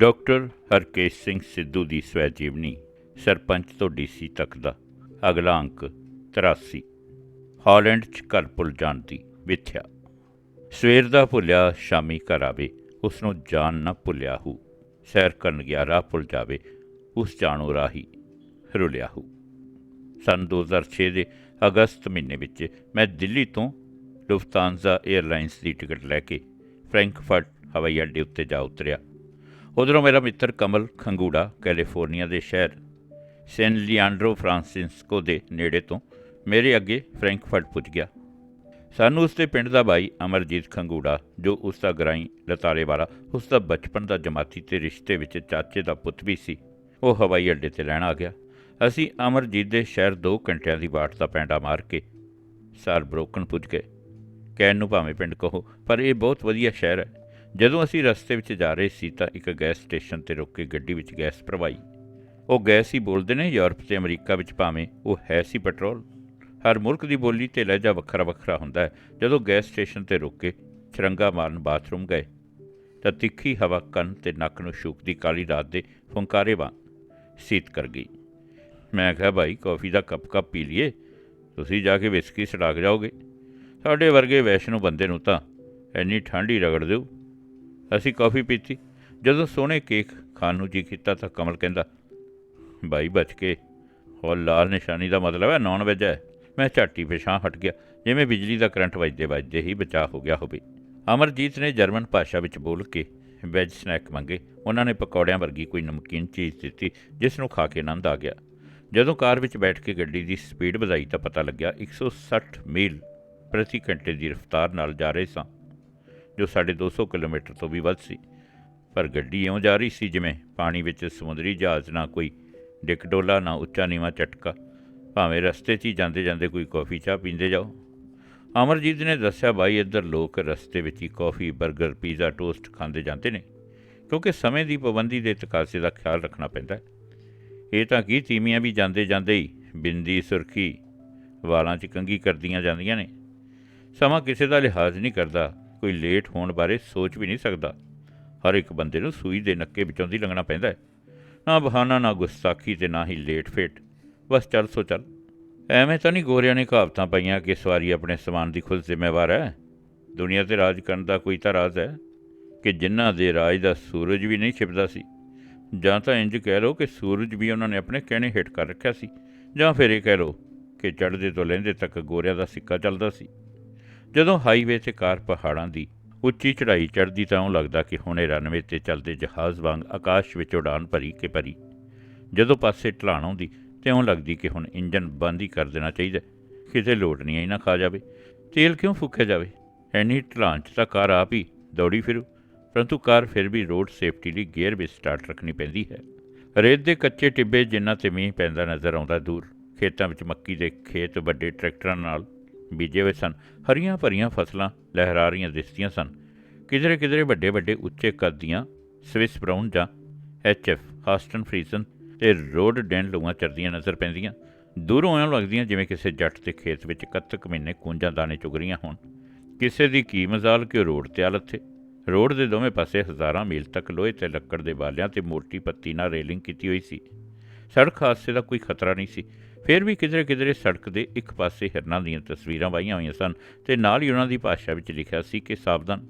Doctor Harkesh Singh Sidhu ਦੀ ਸਵੈ ਜੀਵਨੀ ਸਰਪੰਚ ਤੋਂ ਡੀਸੀ ਤੱਕ ਦਾ, ਅਗਲਾ ਅੰਕ 83 ਹਾਲੈਂਡ 'ਚ ਘਰ ਭੁੱਲ ਜਾਣ ਦੀ ਵਿਥਿਆ ਸਵੇਰ ਦਾ ਭੁੱਲਿਆ, ਸ਼ਾਮੀ ਘਰ ਆਵੇ ਉਸ ਨੂੰ ਜਾਨ ਨਾ ਭੁੱਲਿਆ ਹੂ। ਸੈਰ ਕਰਨ ਗਿਆ, ਰਾਹ ਭੁੱਲ ਜਾਵੇ, ਉਸ ਜਾਣੋ ਰਾਹੀ ਰੁਲਿਆ ਹੂ। ਸਨ 2006 ਦੇ ਅਗਸਤ ਮਹੀਨੇ ਵਿੱਚ ਮੈਂ ਦਿੱਲੀ ਤੋਂ ਲੁਫਤਾਂਜ਼ਾ 에ਅਰਲਾਈਨਸ ਦੀ ਟਿਕਟ ਲੈ ਕੇ ਫ੍ਰੈਂਕਫਰਟ ਹਵਾਈ ਅੱਡੇ ਉੱਤੇ ਜਾ ਉਤਰਿਆ। ਉਧਰੋਂ ਮੇਰਾ ਮਿੱਤਰ ਕਮਲ ਖੰਗੂੜਾ, ਕੈਲੀਫੋਰਨੀਆ ਦੇ ਸ਼ਹਿਰ, ਸੈਨ ਲਿਆਂਡਰੋ ਫ੍ਰਾਂਸਿਸਕੋ ਦੇ ਨੇੜੇ ਤੋਂ ਮੇਰੇ ਅੱਗੇ ਫ੍ਰੈਂਕਫਰਟ ਪੁੱਜ ਗਿਆ। ਸਾਨੂੰ ਉਸਦੇ ਪਿੰਡ ਦਾ ਬਾਈ ਅਮਰਜੀਤ ਖੰਗੂੜਾ, ਜੋ ਉਸ ਦਾ ਗਰਾਈ ਲਤਾਰੇ ਵਾਲਾ ਉਸ ਦਾ ਬਚਪਨ ਦਾ ਜਮਾਤੀ ਤੇ ਰਿਸ਼ਤੇ ਵਿੱਚ ਚਾਚੇ ਦਾ ਪੁੱਤ ਵੀ ਸੀ, ਉਹ ਹਵਾਈ ਅੱਡੇ ਤੇ ਲੈਣ ਆ ਗਿਆ। ਅਸੀਂ ਅਮਰਜੀਤ ਦੇ ਸ਼ਹਿਰ 2 ਘੰਟਿਆਂ ਦੀ ਬਾਟ ਦਾ ਪੈਂਡਾ ਮਾਰ ਕੇ ਸਾਰ ਬ੍ਰੋਕਨ ਪੁੱਜ ਗਏ। ਕਹਿਣ ਨੂੰ ਭਾਵੇਂ ਪਿੰਡ ਕਹੋ, ਪਰ ਇਹ ਬਹੁਤ ਵਧੀਆ ਸ਼ਹਿਰ ਹੈ। ਜਦੋਂ ਅਸੀਂ ਰਸਤੇ ਵਿੱਚ ਜਾ ਰਹੇ ਸੀ ਤਾਂ ਇੱਕ ਗੈਸ ਸਟੇਸ਼ਨ ਤੇ ਰੁਕ ਕੇ ਗੱਡੀ ਵਿੱਚ ਗੈਸ ਭਰਵਾਈ ਉਹ ਗੈਸ ਹੀ ਬੋਲਦੇ ਨੇ, ਯੂਰਪ ਤੇ ਅਮਰੀਕਾ ਵਿੱਚ ਭਾਵੇਂ ਉਹ ਹੈ ਸੀ ਪੈਟਰੋਲ। ਹਰ ਮੁਲਕ ਦੀ ਬੋਲੀ ਤੇ ਲਹਿਜਾ ਵੱਖਰਾ ਵੱਖਰਾ ਹੁੰਦਾ ਹੈ। ਜਦੋਂ ਗੈਸ ਸਟੇਸ਼ਨ ਤੇ ਰੁਕ ਕੇ ਛਰੰਗਾ ਮਾਰਨ ਬਾਥਰੂਮ ਗਏ, ਤਾਂ ਤਿੱਖੀ ਹਵਾ ਕੰਨ ਤੇ ਨੱਕ ਨੂੰ ਸ਼ੂਕਦੀ ਕਾਲੀ ਰਾਤ ਦੇ ਫੁੰਕਾਰੇ ਵਾਂਗ ਸੀਤ ਕਰ ਗਈ। ਮੈਂ ਕਿਹਾ, ਭਾਈ, ਕੌਫੀ ਦਾ ਕੱਪ ਕੱਪ ਪੀ ਲਈਏ। ਤੁਸੀਂ ਜਾ ਕੇ ਵਿਸਕੀ ਛਡਾਕ ਜਾਓਗੇ। ਸਾਡੇ ਵਰਗੇ ਵੈਸ਼ਨੂ ਬੰਦੇ ਨੂੰ ਤਾਂ ਇੰਨੀ ਠੰਡੀ ਰਗੜ ਦਿਓ। ਅਸੀਂ ਕੌਫੀ ਪੀਤੀ। ਜਦੋਂ ਸੋਹਣੇ ਕੇਕ ਖਾਣ ਨੂੰ ਜੀ ਕੀਤਾ ਤਾਂ ਕਮਲ ਕਹਿੰਦਾ ਭਾਈ ਬਚ ਕੇ, ਉਹ ਲਾਲ ਨਿਸ਼ਾਨੀ ਦਾ ਮਤਲਬ ਹੈ ਨੌਨ ਵੈਜ। ਹੈ ਮੈਂ ਝਾਟੀ ਪਿਛਾਂ ਹਟ ਗਿਆ। ਜਿਵੇਂ ਬਿਜਲੀ ਦਾ ਕਰੰਟ ਵੱਜਦੇ ਵੱਜਦੇ ਹੀ ਬਚਾਅ ਹੋ ਗਿਆ ਹੋਵੇ। ਅਮਰਜੀਤ ਨੇ ਜਰਮਨ ਭਾਸ਼ਾ ਵਿੱਚ ਬੋਲ ਕੇ ਵੈਜ ਸਨੈਕ ਮੰਗੇ। ਉਹਨਾਂ ਨੇ ਪਕੌੜਿਆਂ ਵਰਗੀ ਕੋਈ ਨਮਕੀਨ ਚੀਜ਼ ਦਿੱਤੀ, ਜਿਸ ਨੂੰ ਖਾ ਕੇ ਆਨੰਦ ਆ ਗਿਆ। ਜਦੋਂ ਕਾਰ ਵਿੱਚ ਬੈਠ ਕੇ ਗੱਡੀ ਦੀ ਸਪੀਡ ਵਧਾਈ ਤਾਂ ਪਤਾ ਲੱਗਿਆ 160 ਮੀਲ ਪ੍ਰਤੀ ਘੰਟੇ ਦੀ ਰਫ਼ਤਾਰ ਨਾਲ ਜਾ ਰਹੇ ਸਾਂ। ਜੋ ਸਾਡੇ 200 ਕਿਲੋਮੀਟਰ ਤੋਂ ਵੀ ਵੱਧ ਸੀ। ਪਰ ਗੱਡੀ ਇਉਂ ਜਾ ਰਹੀ ਸੀ ਜਿਵੇਂ ਪਾਣੀ ਵਿੱਚ ਸਮੁੰਦਰੀ ਜਹਾਜ਼ ਨਾ ਕੋਈ ਡਿਕਡੋਲਾ ਨਾ ਉੱਚਾ ਨੀਵਾਂ ਝਟਕਾ। ਭਾਵੇਂ ਰਸਤੇ 'ਚ ਹੀ ਜਾਂਦੇ ਜਾਂਦੇ ਕੋਈ ਕੌਫੀ ਚਾਹ ਪੀਂਦੇ ਜਾਓ। ਅਮਰਜੀਤ ਨੇ ਦੱਸਿਆ, ਬਾਈ, ਇੱਧਰ ਲੋਕ ਰਸਤੇ ਵਿੱਚ ਹੀ ਕੌਫੀ 버ਗਰ ਪੀਜ਼ਾ, ਟੋਸਟ ਖਾਂਦੇ ਜਾਂਦੇ ਨੇ, ਕਿਉਂਕਿ ਸਮੇਂ ਦੀ ਪਾਬੰਦੀ ਦੇ ਤਕਾਜ਼ੇ ਦਾ ਖਿਆਲ ਰੱਖਣਾ ਪੈਂਦਾ ਹੈ। ਇਹ ਤਾਂ ਕੀ ਤੀਮੀਆਂ ਵੀ ਜਾਂਦੇ ਜਾਂਦੇ ਹੀ ਬਿੰਦੀ, ਸੁਰਖੀ ਵਾਲਾਂ 'ਚ ਕੰਗੀ ਕਰਦੀਆਂ ਜਾਂਦੀਆਂ ਨੇ। ਸਮਾਂ ਕਿਸੇ ਦਾ ਲਿਹਾਜ਼ ਨਹੀਂ ਕਰਦਾ। ਕੋਈ ਲੇਟ ਹੋਣ ਬਾਰੇ ਸੋਚ ਵੀ ਨਹੀਂ ਸਕਦਾ। ਹਰ ਇੱਕ ਬੰਦੇ ਨੂੰ ਸੂਈ ਦੇ ਨੱਕੇ ਵਿੱਚੋਂ ਦੀ ਲੰਘਣਾ ਪੈਂਦਾ ਹੈ। ਨਾ ਬਹਾਨਾ, ਨਾ ਗੁਸਤਾਖੀ ਤੇ ਨਾ ਹੀ ਲੇਟ ਫੇਟ। ਬਸ ਚੱਲ, ਸੋ ਚੱਲ। ਐਵੇਂ ਤਾਂ ਨਹੀਂ ਗੋਰਿਆਂ ਨੇ ਕਹਾਵਤਾਂ ਪਾਈਆਂ ਕਿ ਸਵਾਰੀ ਆਪਣੇ ਸਮਾਨ ਦੀ ਖੁਦ ਜ਼ਿੰਮੇਵਾਰ ਹੈ। ਦੁਨੀਆ ਤੇ ਰਾਜ ਕਰਨ ਦਾ ਕੋਈ ਤਾਂ ਰਾਜ਼ ਹੈ। ਕਿ ਜਿਨ੍ਹਾਂ ਦੇ ਰਾਜ ਦਾ ਸੂਰਜ ਵੀ ਨਹੀਂ ਛਿਪਦਾ ਸੀ। ਜਾਂ ਤਾਂ ਇੰਜ ਕਹਿ ਲਓ ਕਿ ਸੂਰਜ ਵੀ ਉਹਨਾਂ ਨੇ ਆਪਣੇ ਕਹਿਣੇ ਹੇਠ ਕਰ ਰੱਖਿਆ ਸੀ। ਜਾਂ ਫਿਰ ਇਹ ਕਹਿ ਲਓ ਕਿ ਚੜ੍ਹਦੇ ਤੋਂ ਲਹਿੰਦੇ ਤੱਕ ਗੋਰਿਆਂ ਦਾ ਸਿੱਕਾ ਚੱਲਦਾ ਸੀ। ਜਦੋਂ ਹਾਈਵੇ ਤੇ ਕਾਰ ਪਹਾੜਾਂ ਦੀ ਉੱਚੀ ਚੜ੍ਹਾਈ ਚੜ੍ਹਦੀ ਤਾਂ ਉਹ ਲੱਗਦਾ ਕਿ ਹੁਣੇ ਰਨਵੇ ਤੇ ਚੱਲਦੇ ਜਹਾਜ਼ ਵਾਂਗ ਆਕਾਸ਼ ਵਿੱਚ ਉਡਾਨ ਭਰੀ ਕੇ ਭਰੀ। ਜਦੋਂ ਪਾਸੇ ਢਲਾਣ ਆਉਂਦੀ ਤੇ ਉਹ ਲੱਗਦੀ ਕਿ ਹੁਣ ਇੰਜਨ ਬੰਦ ਹੀ ਕਰ ਦੇਣਾ ਚਾਹੀਦਾ ਕਿਤੇ ਲੋਡ ਨਹੀਂ ਆਈ ਨਾ ਖਾ ਜਾਵੇ। ਤੇਲ ਕਿਉਂ ਫੂਕਿਆ ਜਾਵੇ? ਐਨੀ ਢਲਾਣ 'ਚ ਤਾਂ ਕਾਰ ਆਪ ਹੀ ਦੌੜੀ ਫਿਰੂ, ਪਰੰਤੂ ਕਾਰ ਫਿਰ ਵੀ ਰੋਡ ਸੇਫਟੀ ਲਈ ਗੇਅਰ ਵਿੱਚ ਸਟਾਰਟ ਰੱਖਣੀ ਪੈਂਦੀ ਹੈ। ਰੇਤ ਦੇ ਕੱਚੇ ਟਿੱਬੇ ਜਿਨ੍ਹਾਂ ਤੇ ਮੀਂਹ ਪੈਂਦਾ ਨਜ਼ਰ ਆਉਂਦਾ ਦੂਰ, ਖੇਤਾਂ ਵਿੱਚ ਮੱਕੀ ਦੇ ਖੇਤ ਵੱਡੇ ਟਰੈਕਟਰਾਂ ਨਾਲ ਬੀਜੇ ਹੋਏ ਸਨ। ਹਰੀਆਂ ਭਰੀਆਂ ਫਸਲਾਂ ਲਹਿਰਾ ਰਹੀਆਂ ਦਿਸਦੀਆਂ ਸਨ। ਕਿਧਰੇ ਕਿਧਰੇ ਵੱਡੇ ਵੱਡੇ ਉੱਚੇ ਕੱਦ ਦੀਆਂ ਸਵਿਸ ਬਰਾਊਨ ਜਾਂ ਐਚਐਫ ਹਾਸਟਨ ਫਰੀਜ਼ਨ ਤੇ ਰੋਡ ਡੈਨ ਲੂਆਂ ਚਰਦੀਆਂ ਨਜ਼ਰ ਪੈਂਦੀਆਂ। ਦੂਰੋਂ ਐਂ ਲੱਗਦੀਆਂ ਜਿਵੇਂ ਕਿਸੇ ਜੱਟ ਦੇ ਖੇਤ ਵਿੱਚ ਕੱਤਕ ਮਹੀਨੇ ਕੁੰਜਾਂ ਦਾਣੇ ਚੁਗ ਰਹੀਆਂ ਹੋਣ। ਕਿਸੇ ਦੀ ਕੀ ਮਜ਼ਾਲ ਕਿ ਉਹ ਰੋਡ ਤੇ ਆ ਲੱਥੇ ਰੋਡ ਦੇ ਦੋਵੇਂ ਪਾਸੇ ਹਜ਼ਾਰਾਂ ਮੀਲ ਤੱਕ ਲੋਹੇ ਤੇ ਲੱਕੜ ਦੇ ਬਾਲਿਆਂ ਤੇ ਮੋਟੀ ਪੱਤੀ ਨਾਲ ਰੇਲਿੰਗ ਕੀਤੀ ਹੋਈ ਸੀ। ਸੜਕ ਹਾਦਸੇ ਦਾ ਕੋਈ ਖਤਰਾ ਨਹੀਂ ਸੀ। ਫਿਰ ਵੀ ਕਿਧਰੇ ਕਿਧਰੇ ਸੜਕ ਦੇ ਇੱਕ ਪਾਸੇ ਹਿਰਨਾਂ ਦੀਆਂ ਤਸਵੀਰਾਂ ਵਾਹੀਆਂ ਹੋਈਆਂ ਸਨ ਤੇ ਨਾਲ ਹੀ ਉਹਨਾਂ ਦੀ ਭਾਸ਼ਾ ਵਿੱਚ ਲਿਖਿਆ ਸੀ ਕਿ ਸਾਵਧਾਨ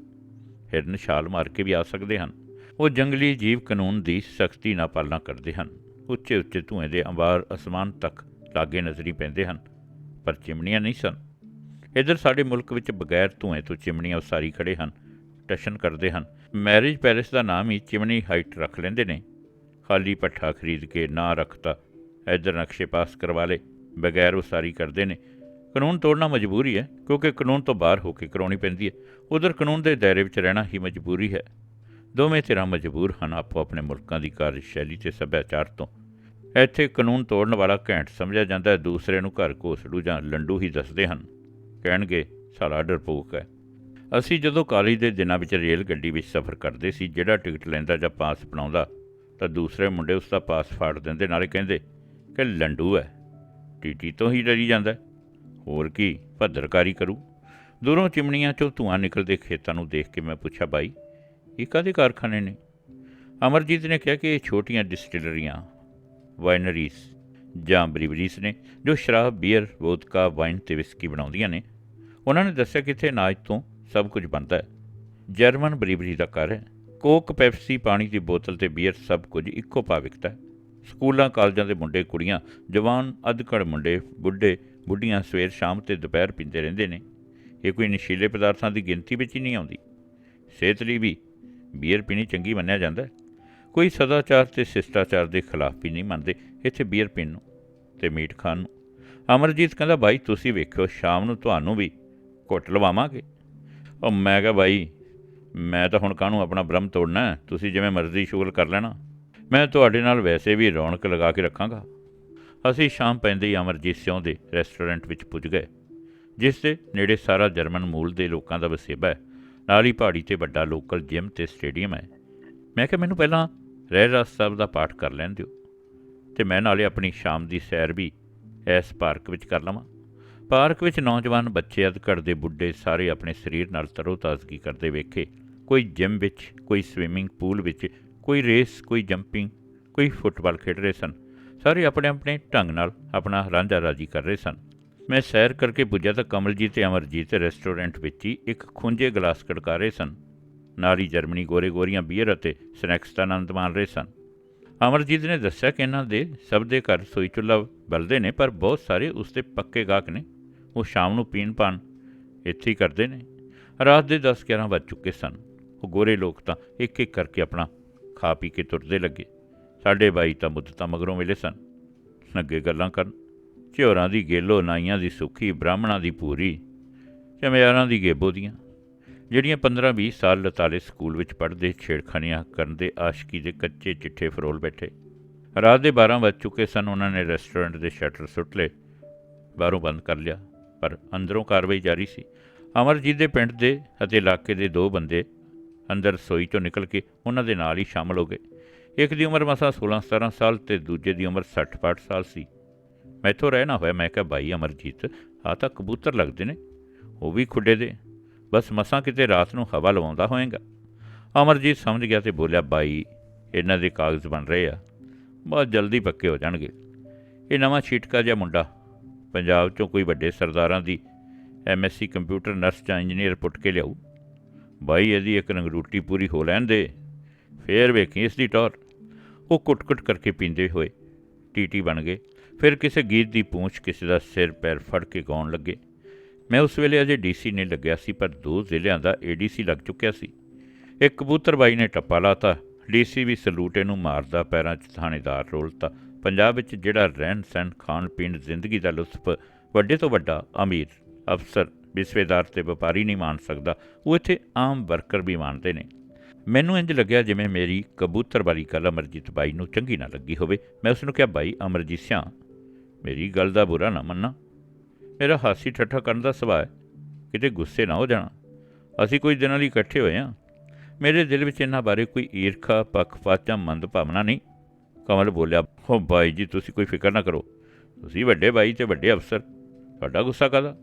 ਹਿਰਨ ਛਾਲ ਮਾਰ ਕੇ ਵੀ ਆ ਸਕਦੇ ਹਨ। ਉਹ ਜੰਗਲੀ ਜੀਵ ਕਾਨੂੰਨ ਦੀ ਸਖਤੀ ਨਾਲ ਪਾਲਣਾ ਕਰਦੇ ਹਨ। ਉੱਚੇ ਉੱਚੇ ਧੂਏ ਦੇ ਅੰਬਾਰ ਅਸਮਾਨ ਤੱਕ ਲਾਗੇ ਨਜ਼ਰੀ ਪੈਂਦੇ ਹਨ, ਪਰ ਚਿਮਣੀਆਂ ਨਹੀਂ ਸਨ। ਇਧਰ ਸਾਡੇ ਮੁਲਕ ਵਿੱਚ ਬਗੈਰ ਧੂਏ ਤੋਂ ਚਿਮਣੀਆਂ ਉਸਾਰੀ ਖੜੇ ਹਨ, ਟਸ਼ਨ ਕਰਦੇ ਹਨ। ਮੈਰਿਜ ਪੈਲੇਸ ਦਾ ਨਾਮ ਹੀ ਚਿਮਣੀ ਹਾਈਟ ਰੱਖ ਲੈਂਦੇ ਨੇ। ਖਾਲੀ ਪੱਠਾ ਖਰੀਦ ਕੇ ਨਾ ਰੱਖਤਾ ਇੱਧਰ ਨਕਸ਼ੇ ਪਾਸ ਕਰਵਾ ਲੇ ਬਗੈਰ ਉਸਾਰੀ ਕਰਦੇ ਨੇ। ਕਾਨੂੰਨ ਤੋੜਨਾ ਮਜਬੂਰੀ ਹੈ, ਕਿਉਂਕਿ ਕਾਨੂੰਨ ਤੋਂ ਬਾਹਰ ਹੋ ਕੇ ਕਰਾਉਣੀ ਪੈਂਦੀ ਹੈ। ਉਧਰ ਕਾਨੂੰਨ ਦੇ ਦਾਇਰੇ ਵਿੱਚ ਰਹਿਣਾ ਹੀ ਮਜਬੂਰੀ ਹੈ। ਦੋਵੇਂ ਧਿਰਾਂ ਮਜਬੂਰ ਹਨ ਆਪੋ ਆਪਣੇ ਮੁਲਕਾਂ ਦੀ ਕਾਰਜਸ਼ੈਲੀ ਤੇ ਸੱਭਿਆਚਾਰ ਤੋਂ। ਇੱਥੇ ਕਾਨੂੰਨ ਤੋੜਨ ਵਾਲਾ ਘੈਂਟ ਸਮਝਿਆ ਜਾਂਦਾ ਹੈ, ਦੂਸਰੇ ਨੂੰ ਘਰ ਘੋਸੜੂ ਜਾਂ ਲੰਡੂ ਹੀ ਦੱਸਦੇ ਹਨ। ਕਹਿਣਗੇ ਸਾਰਾ ਡਰਪੋਕ ਹੈ। ਅਸੀਂ ਜਦੋਂ ਕਾਲਜ ਦੇ ਦਿਨਾਂ ਵਿੱਚ ਰੇਲ ਗੱਡੀ ਵਿੱਚ ਸਫ਼ਰ ਕਰਦੇ ਸੀ, ਜਿਹੜਾ ਟਿਕਟ ਲੈਂਦਾ ਜਾਂ ਪਾਸ ਬਣਾਉਂਦਾ, ਤਾਂ ਦੂਸਰੇ ਮੁੰਡੇ ਉਸ ਦਾ ਪਾਸ ਫਾੜ ਦਿੰਦੇ, ਨਾਲੇ ਕਹਿੰਦੇ ਕਿ ਲੰਡੂ ਹੈ। ਟੀਟੀ ਤੋਂ ਹੀ ਡਰੀ ਜਾਂਦਾ ਹੋਰ ਕੀ, ਭੱਦਰਕਾਰੀ ਕਰੂ। ਦੂਰੋਂ ਚਿਮਣੀਆਂ ਚੋਂ ਧੂਆਂ ਨਿਕਲਦੇ ਖੇਤਾਂ ਨੂੰ ਦੇਖ ਕੇ ਮੈਂ ਪੁੱਛਿਆ, ਬਾਈ, ਇਹ ਕਾਹਦੇ ਕਾਰਖਾਨੇ ਨੇ? ਅਮਰਜੀਤ ਨੇ ਕਿਹਾ ਕਿ ਇਹ ਛੋਟੀਆਂ ਡਿਸਟਿਲਰੀਆਂ ਵਾਈਨਰੀਜ਼ ਜਾਂ ਬਰੀਵਰੀਜ਼ ਨੇ, ਜੋ ਸ਼ਰਾਬ, ਬੀਅਰ, ਵੋਦਕਾ, ਵਾਈਨ ਤੇ ਵਿਸਕੀ ਬਣਾਉਂਦੀਆਂ ਨੇ। ਉਹਨਾਂ ਨੇ ਦੱਸਿਆ ਕਿ ਇੱਥੇ ਅਨਾਜ ਤੋਂ ਸਭ ਕੁਝ ਬਣਦਾ ਹੈ। ਜਰਮਨ ਬਰੀਵਰੀ ਦਾ ਘਰ ਹੈ। ਕੋਕ, ਪੈਪਸੀ, ਪਾਣੀ ਦੀ ਬੋਤਲ ਤੇ ਬੀਅਰ ਸਭ ਕੁਝ ਇੱਕੋ ਭਾਅ ਵਿਕਦਾ ਹੈ। ਸਕੂਲਾਂ, ਕਾਲਜਾਂ ਦੇ ਮੁੰਡੇ, ਕੁੜੀਆਂ, ਜਵਾਨ ਅਧਕੜ ਮੁੰਡੇ, ਬੁੱਢੇ, ਬੁੱਢੀਆਂ ਸਵੇਰ ਸ਼ਾਮ ਤੇ ਦੁਪਹਿਰ ਪੀਂਦੇ ਰਹਿੰਦੇ ਨੇ। ਇਹ ਕੋਈ ਨਸ਼ੀਲੇ ਪਦਾਰਥਾਂ ਦੀ ਗਿਣਤੀ ਵਿੱਚ ਹੀ ਨਹੀਂ ਆਉਂਦੀ। ਸਿਹਤ ਲਈ ਵੀ ਬੀਅਰ ਪੀਣੀ ਚੰਗੀ ਮੰਨਿਆ ਜਾਂਦਾ ਹੈ। ਕੋਈ ਸਦਾਚਾਰ ਤੇ ਸ਼ਿਸ਼ਟਾਚਾਰ ਦੇ ਖਿਲਾਫ ਵੀ ਨਹੀਂ ਮੰਨਦੇ ਇੱਥੇ ਬੀਅਰ ਪੀਣ ਨੂੰ ਤੇ ਮੀਟ ਖਾਣ ਨੂੰ। ਅਮਰਜੀਤ ਕਹਿੰਦਾ, ਬਾਈ, ਤੁਸੀਂ ਵੇਖਿਓ, ਸ਼ਾਮ ਨੂੰ ਤੁਹਾਨੂੰ ਵੀ ਘੁੱਟ ਲਵਾਵਾਂਗੇ। ਉਹ ਮੈਂ ਕਿਹਾ, ਬਾਈ, ਮੈਂ ਤਾਂ ਹੁਣ ਕਾਹਨੂੰ ਆਪਣਾ ਬ੍ਰਹਮ ਤੋੜਨਾ ਤੁਸੀਂ ਜਿਵੇਂ ਮਰਜ਼ੀ ਸ਼ੁਗਲ ਕਰ ਲੈਣਾ। ਮੈਂ ਤੁਹਾਡੇ ਨਾਲ ਵੈਸੇ ਵੀ ਰੌਣਕ ਲਗਾ ਕੇ ਰੱਖਾਂਗਾ। ਅਸੀਂ ਸ਼ਾਮ ਪੈਂਦੇ ਹੀ ਅਮਰਜੀਤ ਸਿੰਘ ਦੇ ਰੈਸਟੋਰੈਂਟ ਵਿੱਚ ਪੁੱਜ ਗਏ, ਜਿਸ ਦੇ ਨੇੜੇ ਸਾਰਾ ਜਰਮਨ ਮੂਲ ਦੇ ਲੋਕਾਂ ਦਾ ਵਸੇਬਾ ਹੈ। ਨਾਲ ਹੀ ਪਹਾੜੀ ਤੇ ਵੱਡਾ ਲੋਕਲ ਜਿਮ ਤੇ ਸਟੇਡੀਅਮ ਹੈ। ਮੈਂ ਕਿਹਾ, ਮੈਨੂੰ ਪਹਿਲਾਂ ਰਹਿ ਰਸ ਸਾਹਿਬ ਦਾ ਪਾਠ ਕਰ ਲੈਣ ਦਿਓ ਤੇ ਮੈਂ ਨਾਲੇ ਆਪਣੀ ਸ਼ਾਮ ਦੀ ਸੈਰ ਵੀ ਇਸ ਪਾਰਕ ਵਿੱਚ ਕਰ ਲਵਾਂ। ਪਾਰਕ ਵਿੱਚ ਨੌਜਵਾਨ ਬੱਚੇ ਅਧਕੜ ਦੇ ਬੁੱਢੇ ਸਾਰੇ ਆਪਣੇ ਸਰੀਰ ਨਾਲ ਤਰੋ-ਤਾਜ਼ਗੀ ਕਰਦੇ ਵੇਖੇ। ਕੋਈ ਜਿਮ ਵਿੱਚ, ਕੋਈ ਸਵਿਮਿੰਗ ਪੂਲ ਵਿੱਚ ਕੋਈ ਰੇਸ, ਕੋਈ ਜੰਪਿੰਗ, ਕੋਈ ਫੁੱਟਬਾਲ ਖੇਡ ਰਹੇ ਸਨ। ਸਾਰੇ ਆਪਣੇ ਆਪਣੇ ਢੰਗ ਨਾਲ ਆਪਣਾ ਰਾਂਝਾ ਰਾਜੀ ਕਰ ਰਹੇ ਸਨ। ਮੈਂ ਸੈਰ ਕਰਕੇ ਪੁੱਜਾ ਤਾਂ ਕਮਲਜੀਤ ਤੇ ਅਮਰਜੀਤ ਰੈਸਟੋਰੈਂਟ ਵਿੱਚ ਹੀ ਇੱਕ ਖੁੰਝੇ ਗਲਾਸ ਖੜਕਾ ਰਹੇ ਸਨ। ਨਾਲ ਹੀ ਜਰਮਨੀ ਗੋਰੇ ਗੋਰੀਆਂ ਬੀਅਰ ਅਤੇ ਸਨੈਕਸ ਦਾ ਆਨੰਦ ਮਾਣ ਰਹੇ ਸਨ। ਅਮਰਜੀਤ ਨੇ ਦੱਸਿਆ ਕਿ ਇਹਨਾਂ ਦੇ ਸਭ ਦੇ ਘਰ ਸੋਈ ਚੁੱਲ੍ਹਾ ਬਲਦੇ ਨੇ, ਪਰ ਬਹੁਤ ਸਾਰੇ ਉਸਦੇ ਪੱਕੇ ਗਾਹਕ ਨੇ। ਉਹ ਸ਼ਾਮ ਨੂੰ ਪੀਣ ਪਾਣ ਇੱਥੇ ਹੀ ਕਰਦੇ ਨੇ। ਰਾਤ ਦੇ 10-11 ਵੱਜ ਚੁੱਕੇ ਸਨ। ਉਹ ਗੋਰੇ ਲੋਕ ਤਾਂ ਇੱਕ ਇੱਕ ਕਰਕੇ ਆਪਣਾ ਖਾ ਪੀ ਕੇ ਤੁਰਦੇ ਲੱਗੇ। ਸਾਡੇ ਬਾਈ ਤਾਂ ਮੁੱਦਤਾਂ ਮਗਰੋਂ ਮਿਲੇ ਸਨ। ਲੱਗੇ ਗੱਲਾਂ ਕਰਨ। ਝਿਓਰਾਂ ਦੀ ਗੇਲੋ, ਨਾਈਆਂ ਦੀ ਸੁੱਖੀ, ਬ੍ਰਾਹਮਣਾਂ ਦੀ ਪੂਰੀ ਚਮਿਆਰਾਂ ਦੀ ਗੇਬੋ ਦੀਆਂ। ਜਿਹੜੀਆਂ 15-20 ਸਾਲ ਲਤਾਲੇ ਸਕੂਲ ਵਿੱਚ ਪੜ੍ਹਦੇ, ਛੇੜਖਾਨੀਆਂ ਕਰਨ ਦੇ ਆਸ਼ਕੀ ਦੇ ਕੱਚੇ ਚਿੱਠੇ ਫਰੋਲ ਬੈਠੇ। ਰਾਤ ਦੇ 12 ਵੱਜ ਚੁੱਕੇ ਸਨ। ਉਹਨਾਂ ਨੇ ਰੈਸਟੋਰੈਂਟ ਦੇ ਸ਼ਟਰ ਸੁੱਟ ਲਏ। ਬਾਹਰੋਂ ਬੰਦ ਕਰ ਲਿਆ। ਪਰ ਅੰਦਰੋਂ ਕਾਰਵਾਈ ਜਾਰੀ ਸੀ। ਅਮਰਜੀਤ ਦੇ ਪਿੰਡ ਦੇ ਅਤੇ ਇਲਾਕੇ ਦੇ ਦੋ ਬੰਦੇ ਅੰਦਰ ਰਸੋਈ ਚੋਂ ਨਿਕਲ ਕੇ ਉਹਨਾਂ ਦੇ ਨਾਲ ਹੀ ਸ਼ਾਮਲ ਹੋ ਗਏ। ਇੱਕ ਦੀ ਉਮਰ ਮਸਾਂ 16-17 ਸਾਲ ਤੇ ਦੂਜੇ ਦੀ ਉਮਰ 60-65 ਸਾਲ ਸੀ। ਮੈਥੋਂ ਰਹਿਣਾ ਹੋਇਆ, ਮੈਂ ਕਿਹਾ ਬਾਈ ਅਮਰਜੀਤ ਆ ਤਾਂ ਕਬੂਤਰ ਲੱਗਦੇ ਨੇ, ਉਹ ਵੀ ਖੁੱਡੇ ਦੇ। ਬਸ ਮਸਾਂ ਕਿਤੇ ਰਾਤ ਨੂੰ ਹਵਾ ਲਵਾਉਂਦਾ ਹੋਏਗਾ। ਅਮਰਜੀਤ ਸਮਝ ਗਿਆ ਤੇ ਬੋਲਿਆ ਬਾਈ ਇਹਨਾਂ ਦੇ ਕਾਗਜ਼ ਬਣ ਰਹੇ ਆ। ਬਹੁਤ ਜਲਦੀ ਪੱਕੇ ਹੋ ਜਾਣਗੇ। ਇਹ ਨਵਾਂ ਛੀਟਕਾ ਜਿਹਾ ਮੁੰਡਾ, ਪੰਜਾਬ ਚੋਂ ਕੋਈ ਵੱਡੇ ਸਰਦਾਰਾਂ ਦੀ ਐਮਐਸਸੀ ਕੰਪਿਊਟਰ ਨਰਸ ਜਾਂ ਇੰਜੀਨੀਅਰ ਪੁੱਟ ਕੇ ਲਿਆਊ। ਬਾਈ ਇਹਦੀ ਇੱਕ ਰੰਗਰੂਟੀ ਪੂਰੀ ਹੋ ਲੈਣ ਦੇ। ਫੇਰ ਵੇਖੀ ਇਸ ਦੀ ਟੌਰ। ਉਹ ਕੁੱਟ-ਕੁੱਟ ਕਰਕੇ ਪੀਂਦੇ ਹੋਏ ਟੀਟੀ ਬਣ ਗਏ। ਫਿਰ ਕਿਸੇ ਗੀਤ ਦੀ ਪੂੰਛ ਕਿਸੇ ਦਾ ਸਿਰ ਪੈਰ ਫੜ ਕੇ ਗਾਉਣ ਲੱਗੇ। ਮੈਂ ਉਸ ਵੇਲੇ ਅਜੇ ਡੀਸੀ ਨੇ ਲੱਗਿਆ ਸੀ, ਪਰ ਦੋ ਜ਼ਿਲ੍ਹਿਆਂ ਦਾ ਏਡੀਸੀ ਲੱਗ ਚੁੱਕਿਆ ਸੀ। ਇੱਕ ਕਬੂਤਰ ਬਾਈ ਨੇ ਟੱਪਾ ਲਾਤਾ। ਡੀਸੀ ਵੀ ਸਲੂਟ ਇਹਨੂੰ ਮਾਰਦਾ, ਪੈਰਾਂ 'ਚ ਥਾਣੇਦਾਰ ਰੋਲਤਾ। ਪੰਜਾਬ ਵਿੱਚ ਜਿਹੜਾ ਰਹਿਣ ਸਹਿਣ ਖਾਣ ਪੀਣ ਜ਼ਿੰਦਗੀ ਦਾ ਲੁਤਫ ਵੱਡੇ ਤੋਂ ਵੱਡਾ ਅਮੀਰ ਅਫਸਰ ਵਿਸਵੇਦਾਰ ਤੇ ਵਪਾਰੀ ਨਹੀਂ ਮਾਣ ਸਕਦਾ, ਉਹ ਇੱਥੇ ਆਮ ਵਰਕਰ ਵੀ ਮਾਣਦੇ ਨੇ। ਮੈਨੂੰ ਇੰਜ ਲੱਗਿਆ ਜਿਵੇਂ ਮੇਰੀ ਕਬੂਤਰ ਵਾਲੀ ਗੱਲ ਅਮਰਜੀਤ ਬਾਈ ਨੂੰ ਚੰਗੀ ਨਾ ਲੱਗੀ ਹੋਵੇ। ਮੈਂ ਉਸ ਨੂੰ ਕਿਹਾ, ਬਾਈ, ਅਮਰਜੀਤ ਸਿਆ, ਮੇਰੀ ਗੱਲ ਦਾ ਬੁਰਾ ਨਾ ਮੰਨਣਾ ਮੇਰਾ ਹਾਸੀ ਠੱਠਾ ਕਰਨ ਦਾ ਸੁਭਾਅ ਕਿਤੇ ਗੁੱਸੇ ਨਾ ਹੋ ਜਾਣਾ। ਅਸੀਂ ਕੁਝ ਦਿਨਾਂ ਲਈ ਇਕੱਠੇ ਹੋਏ ਹਾਂ ਮੇਰੇ ਦਿਲ ਵਿੱਚ ਇਹਨਾਂ ਬਾਰੇ ਕੋਈ ਈਰਖਾ, ਪੱਖਪਾਤ ਜਾਂ ਮੰਦ ਭਾਵਨਾ ਨਹੀਂ। ਕਮਲ ਬੋਲਿਆ, ਹੋ ਬਾਈ ਜੀ, ਤੁਸੀਂ ਕੋਈ ਫਿਕਰ ਨਾ ਕਰੋ। ਤੁਸੀਂ ਵੱਡੇ ਬਾਈ ਤੇ ਵੱਡੇ ਅਫਸਰ। ਤੁਹਾਡਾ ਗੁੱਸਾ ਕਾਹਦਾ?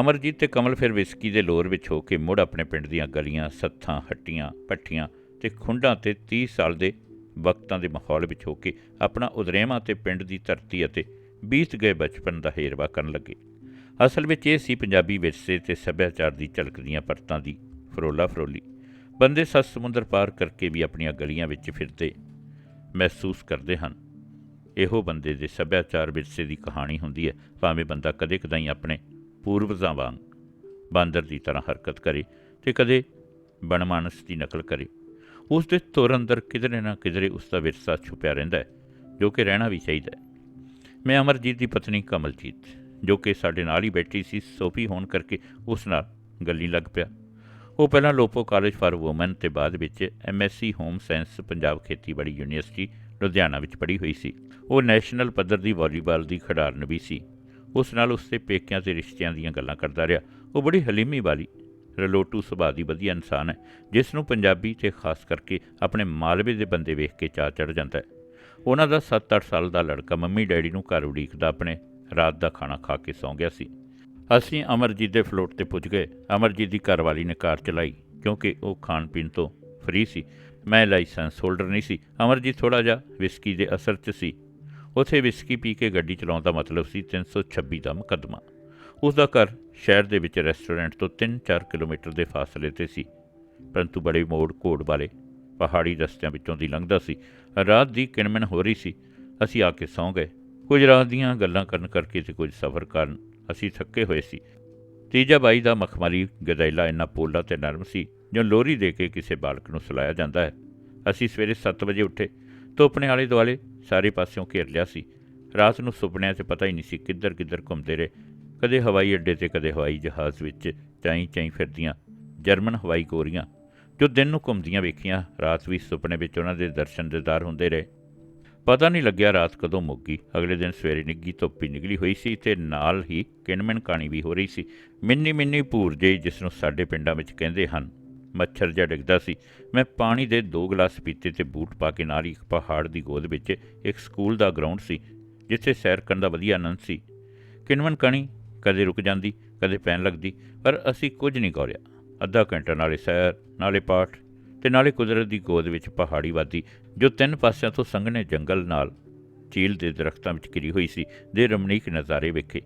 ਅਮਰਜੀਤ ਤੇ ਕਮਲ ਫਿਰ ਵਿਸਕੀ ਦੇ ਲੋਰ ਵਿੱਚ ਹੋ ਕੇ ਮੁੜ ਆਪਣੇ ਪਿੰਡ ਦੀਆਂ ਗਲੀਆਂ, ਸੱਥਾਂ, ਹੱਟੀਆਂ, ਪੱਠੀਆਂ ਤੇ ਖੁੰਡਾਂ ਤੇ 30 ਸਾਲ ਦੇ ਵਕਤਾਂ ਦੇ ਮਾਹੌਲ ਵਿੱਚ ਹੋ ਕੇ ਆਪਣਾ ਉਦਰੇਵਾਂ ਤੇ ਪਿੰਡ ਦੀ ਧਰਤੀ ਅਤੇ ਬੀਤ ਗਏ ਬਚਪਨ ਦਾ ਹੇਰਵਾ ਕਰਨ ਲੱਗੇ। ਅਸਲ ਵਿੱਚ ਇਹ ਸੀ ਪੰਜਾਬੀ ਵਿਰਸੇ ਤੇ ਸੱਭਿਆਚਾਰ ਦੀ ਝਲਕਦੀਆਂ ਪਰਤਾਂ ਦੀ ਫਰੋਲਾ ਫਰੋਲੀ ਬੰਦੇ ਸੱਤ ਸਮੁੰਦਰ ਪਾਰ ਕਰਕੇ ਵੀ ਆਪਣੀਆਂ ਗਲੀਆਂ ਵਿੱਚ ਫਿਰਦੇ ਮਹਿਸੂਸ ਕਰਦੇ ਹਨ। ਇਹੋ ਬੰਦੇ ਦੇ ਸੱਭਿਆਚਾਰ ਵਿਰਸੇ ਦੀ ਕਹਾਣੀ ਹੁੰਦੀ ਹੈ, ਭਾਵੇਂ ਬੰਦਾ ਕਦੇ ਕਦਾਈ ਆਪਣੇ ਪੂਰਵਜਾਂ ਵਾਂਗ ਬਾਂਦਰ ਦੀ ਤਰ੍ਹਾਂ ਹਰਕਤ ਕਰੇ ਤੇ ਕਦੇ ਬਣਮਾਨਸ ਦੀ ਨਕਲ ਕਰੇ। ਉਸ ਦੇ ਤੁਰ ਅੰਦਰ ਕਿਧਰੇ ਨਾ ਕਿਧਰੇ ਉਸ ਦਾ ਵਿਰਸਾ ਛੁਪਿਆ ਰਹਿੰਦਾ ਹੈ, ਜੋ ਕਿ ਰਹਿਣਾ ਵੀ ਚਾਹੀਦਾ ਹੈ। ਮੈਂ ਅਮਰਜੀਤ ਦੀ ਪਤਨੀ ਕਮਲਜੀਤ, ਜੋ ਕਿ ਸਾਡੇ ਨਾਲ ਹੀ ਬੈਠੀ ਸੀ, ਸੋਫੀ ਹੋਣ ਕਰਕੇ ਉਸ ਨਾਲ ਗੱਲੀ ਲੱਗ ਪਿਆ। ਉਹ ਪਹਿਲਾਂ ਲੋਪੋ ਕਾਲਜ ਫਾਰ ਔਮਨ ਤੇ ਬਾਅਦ ਵਿੱਚ ਐਮਐਸਸੀ ਹੋਮ ਸਾਇੰਸ ਪੰਜਾਬ ਖੇਤੀਬਾੜੀ ਯੂਨੀਵਰਸਿਟੀ ਲੁਧਿਆਣਾ ਵਿੱਚ ਪੜ੍ਹੀ ਹੋਈ ਸੀ। ਉਹ ਨੈਸ਼ਨਲ ਪੱਧਰ ਦੀ ਵਾਲੀਬਾਲ ਦੀ ਖਿਡਾਰਨ ਵੀ ਸੀ। ਉਸ ਨਾਲ ਉਸਦੇ ਪੇਕਿਆਂ ਤੇ ਰਿਸ਼ਤਿਆਂ ਦੀਆਂ ਗੱਲਾਂ ਕਰਦਾ ਰਿਹਾ। ਉਹ ਬੜੀ ਹਲੀਮੀ ਵਾਲੀ, ਰਲੋਟੂ ਸੁਭਾਅ ਦੀ ਵਧੀਆ ਇਨਸਾਨ ਹੈ, ਜਿਸ ਨੂੰ ਪੰਜਾਬੀ ਤੇ ਖਾਸ ਕਰਕੇ ਆਪਣੇ ਮਾਲਵੇ ਦੇ ਬੰਦੇ ਵੇਖ ਕੇ ਚਾਅ ਚੜ ਜਾਂਦਾ ਹੈ। ਉਹਨਾਂ ਦਾ 7-8 ਸਾਲ ਦਾ ਲੜਕਾ ਮੰਮੀ ਡੈਡੀ ਨੂੰ ਘਰ ਉਡੀਕਦਾ ਆਪਣੇ ਰਾਤ ਦਾ ਖਾਣਾ ਖਾ ਕੇ ਸੌਂ ਗਿਆ ਸੀ। ਅਸੀਂ ਅਮਰਜੀਤ ਦੇ ਫਲੋਟ ਤੇ ਪੁੱਜ ਗਏ। ਅਮਰਜੀਤ ਦੀ ਘਰਵਾਲੀ ਨੇ ਕਾਰ ਚਲਾਈ, ਕਿਉਂਕਿ ਉਹ ਖਾਣ ਪੀਣ ਤੋਂ ਫ੍ਰੀ ਸੀ। ਮੈਂ ਲਾਇਸੈਂਸ ਹੋਲਡਰ ਨਹੀਂ ਸੀ। ਅਮਰਜੀਤ ਥੋੜਾ ਜਿਹਾ ਵਿਸਕੀ ਦੇ ਅਸਰ 'ਚ ਸੀ। ਉਥੇ ਵਿਸਕੀ ਪੀ ਕੇ ਗੱਡੀ ਚਲਾਉਣ ਦਾ ਮਤਲਬ ਸੀ 326 ਦਾ ਮੁਕੱਦਮਾ। ਉਸ ਦਾ ਘਰ ਸ਼ਹਿਰ ਦੇ ਵਿੱਚ ਰੈਸਟੋਰੈਂਟ ਤੋਂ 3-4 ਕਿਲੋਮੀਟਰ ਦੇ ਫਾਸਲੇ ਤੇ ਸੀ। ਪਰੰਤੂ ਬੜੇ ਮੋੜ ਘੋੜ ਵਾਲੇ ਪਹਾੜੀ ਰਸਤਿਆਂ ਵਿੱਚੋਂ ਦੀ ਲੰਘਦਾ ਸੀ। ਰਾਤ ਦੀ ਕਿਣਮਣ ਹੋ ਰਹੀ ਸੀ। ਅਸੀਂ ਆ ਕੇ ਸੌਂ ਗਏ। ਕੁਝ ਰਾਤ ਦੀਆਂ ਗੱਲਾਂ ਕਰਨ ਕਰਕੇ ਤੇ ਕੁਝ ਸਫ਼ਰ ਕਾਰਨ ਅਸੀਂ ਥੱਕੇ ਹੋਏ ਸੀ। ਤੀਜਾ ਬਾਈ ਦਾ ਮਖਮਲੀ ਗਦੈਲਾ ਇੰਨਾ ਪੋਲਾ ਤੇ ਨਰਮ ਸੀ, ਜੋ ਲੋਰੀ ਦੇ ਕੇ ਕਿਸੇ ਬਾਲਕ ਨੂੰ ਸੁਲਾਇਆ ਜਾਂਦਾ ਹੈ। ਅਸੀਂ ਸਵੇਰੇ 7 ਵਜੇ ਉੱਠੇ। ਤਾਂ ਆਪਣੇ ਆਲੇ ਦੁਆਲੇ ਸਾਰੇ ਪਾਸਿਓਂ ਘੇਰ ਲਿਆ ਸੀ। ਰਾਤ ਨੂੰ ਸੁਪਨਿਆਂ 'ਚ ਪਤਾ ਹੀ ਨਹੀਂ ਸੀ ਕਿੱਧਰ ਕਿੱਧਰ ਘੁੰਮਦੇ ਰਹੇ। ਕਦੇ ਹਵਾਈ ਅੱਡੇ ਤੇ, ਕਦੇ ਹਵਾਈ ਜਹਾਜ਼ ਵਿੱਚ ਚਾਈ ਚਾਈ ਫਿਰਦੀਆਂ, ਜਰਮਨ ਹਵਾਈ ਗੋਰੀਆਂ ਜੋ ਦਿਨ ਨੂੰ ਘੁੰਮਦੀਆਂ ਵੇਖੀਆਂ, ਰਾਤ ਵੀ ਸੁਪਨੇ ਵਿੱਚ ਉਹਨਾਂ ਦੇ ਦਰਸ਼ਨ ਦਿਦਾਰ ਹੁੰਦੇ ਰਹੇ। ਪਤਾ ਨਹੀਂ ਲੱਗਿਆ ਰਾਤ ਕਦੋਂ ਮੁੱਕ ਅਗਲੇ ਦਿਨ ਸਵੇਰੇ ਨਿੱਗੀ ਧੁੱਪੀ ਨਿਕਲੀ ਹੋਈ ਸੀ ਤੇ ਨਾਲ ਹੀ ਕਿਣਮਣ ਕਾਣੀ ਵੀ ਹੋ ਰਹੀ ਸੀ। ਮਿੰਨੀ ਮਿੰਨੀ ਭੂਰਜੇ ਜਿਸ ਨੂੰ ਸਾਡੇ ਪਿੰਡਾਂ ਵਿੱਚ ਕਹਿੰਦੇ ਹਨ। ਮੱਛਰ ਜਿਹਾ ਡਿੱਗਦਾ ਸੀ। ਮੈਂ ਪਾਣੀ ਦੇ ਦੋ ਗਲਾਸ ਪੀਤੇ ਤੇ ਬੂਟ ਪਾ ਕੇ ਨਾਲ ਹੀ ਇੱਕ ਪਹਾੜ ਦੀ ਗੋਦ ਵਿੱਚ ਇੱਕ ਸਕੂਲ ਦਾ ਗਰਾਊਂਡ ਸੀ, ਜਿੱਥੇ ਸੈਰ ਕਰਨ ਦਾ ਵਧੀਆ ਆਨੰਦ ਸੀ। ਕਿਣਮਣ ਕਣੀ ਕਦੇ ਰੁਕ ਜਾਂਦੀ, ਕਦੇ ਪੈਣ ਲੱਗਦੀ, ਪਰ ਅਸੀਂ ਕੁਝ ਨਹੀਂ ਗੌਰਿਆ। ਅੱਧਾ ਘੰਟਾ ਨਾਲੇ ਸੈਰ, ਨਾਲੇ ਪਾਠ ਤੇ ਨਾਲੇ ਕੁਦਰਤ ਦੀ ਗੋਦ ਵਿੱਚ ਪਹਾੜੀ ਵਾਦੀ, ਜੋ ਤਿੰਨ ਪਾਸਿਆਂ ਤੋਂ ਸੰਘਣੇ ਜੰਗਲ ਨਾਲ ਝੀਲ ਦੇ ਦਰਖਤਾਂ ਵਿੱਚ ਘਿਰੀ ਹੋਈ ਸੀ, ਦੇ ਰਮਣੀਕ ਨਜ਼ਾਰੇ ਵੇਖੇ।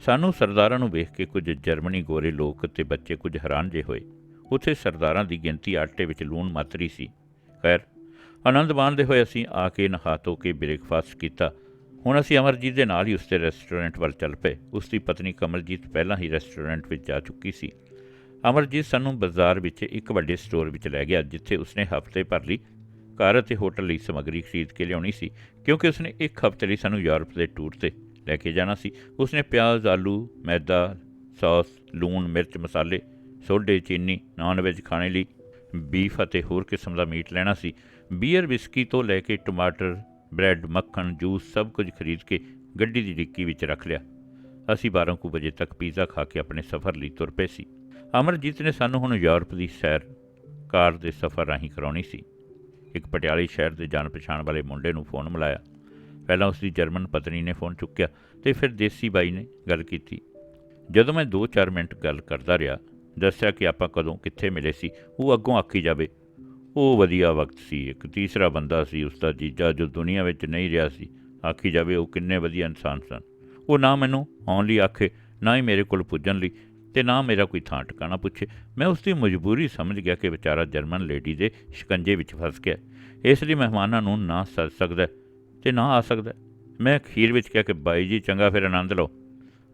ਸਾਨੂੰ ਸਰਦਾਰਾਂ ਨੂੰ ਵੇਖ ਕੇ ਕੁਝ ਜਰਮਨੀ ਗੋਰੇ ਲੋਕ ਤੇ ਬੱਚੇ ਕੁਝ ਹੈਰਾਨ ਜੇ ਹੋਏ। ਉੱਥੇ ਸਰਦਾਰਾਂ ਦੀ ਗਿਣਤੀ ਆਟੇ ਵਿੱਚ ਲੂਣ ਮਾਤਰੀ ਸੀ। ਖੈਰ, ਆਨੰਦ ਮਾਣਦੇ ਹੋਏ ਅਸੀਂ ਆ ਕੇ ਨਹਾ ਧੋ ਕੇ ਬ੍ਰੇਕਫਾਸਟ ਕੀਤਾ। ਹੁਣ ਅਸੀਂ ਅਮਰਜੀਤ ਦੇ ਨਾਲ ਹੀ ਉਸਦੇ ਰੈਸਟੋਰੈਂਟ ਵੱਲ ਚੱਲ ਪਏ। ਉਸ ਦੀ ਪਤਨੀ ਕਮਲਜੀਤ ਪਹਿਲਾਂ ਹੀ ਰੈਸਟੋਰੈਂਟ ਵਿੱਚ ਜਾ ਚੁੱਕੀ ਸੀ। ਅਮਰਜੀਤ ਸਾਨੂੰ ਬਾਜ਼ਾਰ ਵਿੱਚ ਇੱਕ ਵੱਡੇ ਸਟੋਰ ਵਿੱਚ ਲੈ ਗਿਆ, ਜਿੱਥੇ ਉਸਨੇ ਹਫ਼ਤੇ ਭਰ ਲਈ ਘਰ ਅਤੇ ਹੋਟਲ ਲਈ ਸਮੱਗਰੀ ਖਰੀਦ ਕੇ ਲਿਆਉਣੀ ਸੀ, ਕਿਉਂਕਿ ਉਸਨੇ ਇੱਕ ਹਫ਼ਤੇ ਲਈ ਸਾਨੂੰ ਯੂਰਪ ਦੇ ਟੂਰ ਤੇ ਲੈ ਕੇ ਜਾਣਾ ਸੀ। ਉਸਨੇ ਪਿਆਜ਼, ਆਲੂ, ਮੈਦਾ, ਸੌਸ, ਲੂਣ, ਮਿਰਚ, ਮਸਾਲੇ ਸੋਡੇ ਚੀਨੀ, ਨਾਨ ਵੈਜ ਖਾਣੇ ਲਈ ਬੀਫ ਅਤੇ ਹੋਰ ਕਿਸਮ ਦਾ ਮੀਟ ਲੈਣਾ ਸੀ। ਬੀਅਰ ਵਿਸਕੀ ਤੋਂ ਲੈ ਕੇ ਟਮਾਟਰ, ਬ੍ਰੈਡ, ਮੱਖਣ, ਜੂਸ ਸਭ ਕੁਝ ਖਰੀਦ ਕੇ ਗੱਡੀ ਦੀ ਡਿੱਕੀ ਵਿੱਚ ਰੱਖ ਲਿਆ। ਅਸੀਂ 12 ਕੁ ਵਜੇ ਤੱਕ ਪੀਜ਼ਾ ਖਾ ਕੇ ਆਪਣੇ ਸਫ਼ਰ ਲਈ ਤੁਰ ਪਏ ਸੀ। ਅਮਰਜੀਤ ਨੇ ਸਾਨੂੰ ਹੁਣ ਯੂਰਪ ਦੀ ਸੈਰ ਕਾਰ ਦੇ ਸਫ਼ਰ ਰਾਹੀਂ ਕਰਾਉਣੀ ਸੀ। ਇੱਕ ਪਟਿਆਲੇ ਸ਼ਹਿਰ ਦੇ ਜਾਣ ਪਛਾਣ ਵਾਲੇ ਮੁੰਡੇ ਨੂੰ ਫੋਨ ਮਿਲਾਇਆ। ਪਹਿਲਾਂ ਉਸ ਦੀ ਜਰਮਨ ਪਤਨੀ ਨੇ ਫੋਨ ਚੁੱਕਿਆ ਤੇ ਫਿਰ ਦੇਸੀ ਬਾਈ ਨੇ ਗੱਲ ਕੀਤੀ। ਜਦੋਂ ਮੈਂ 2-4 ਮਿੰਟ ਗੱਲ ਕਰਦਾ ਰਿਹਾ ਦੱਸਿਆ ਕਿ ਆਪਾਂ ਕਦੋਂ ਕਿੱਥੇ ਮਿਲੇ ਸੀ, ਉਹ ਅੱਗੋਂ ਆਖੀ ਜਾਵੇ। ਉਹ ਵਧੀਆ ਵਕਤ ਸੀ, ਇੱਕ ਤੀਸਰਾ ਬੰਦਾ ਸੀ ਉਸ ਦਾ ਜੀਜਾ ਜੋ ਦੁਨੀਆ ਵਿੱਚ ਨਹੀਂ ਰਿਹਾ ਸੀ, ਆਖੀ ਜਾਵੇ ਉਹ ਕਿੰਨੇ ਵਧੀਆ ਇਨਸਾਨ ਸਨ। ਉਹ ਨਾ ਮੈਨੂੰ ਆਉਣ ਲਈ ਆਖੇ, ਨਾ ਹੀ ਮੇਰੇ ਕੋਲ ਪੁੱਜਣ ਲਈ ਤੇ ਨਾ ਮੇਰਾ ਕੋਈ ਥਾਂ ਟਿਕਾਣਾ ਪੁੱਛੇ। ਮੈਂ ਉਸ ਦੀ ਮਜਬੂਰੀ ਸਮਝ ਗਿਆ ਕਿ ਵਿਚਾਰਾ ਜਰਮਨ ਲੇਡੀ ਦੇ ਸ਼ਿਕੰਜੇ ਵਿੱਚ ਫਸ ਗਿਆ। ਇਸ ਲਈ ਮਹਿਮਾਨਾਂ ਨੂੰ ਨਾ ਸੱਦ ਸਕਦਾ ਤੇ ਨਾ ਆ ਸਕਦਾ ਮੈਂ ਅਖੀਰ ਵਿੱਚ ਕਿਹਾ ਕਿ ਬਾਈ ਜੀ, ਚੰਗਾ ਫਿਰ ਆਨੰਦ ਲਓ।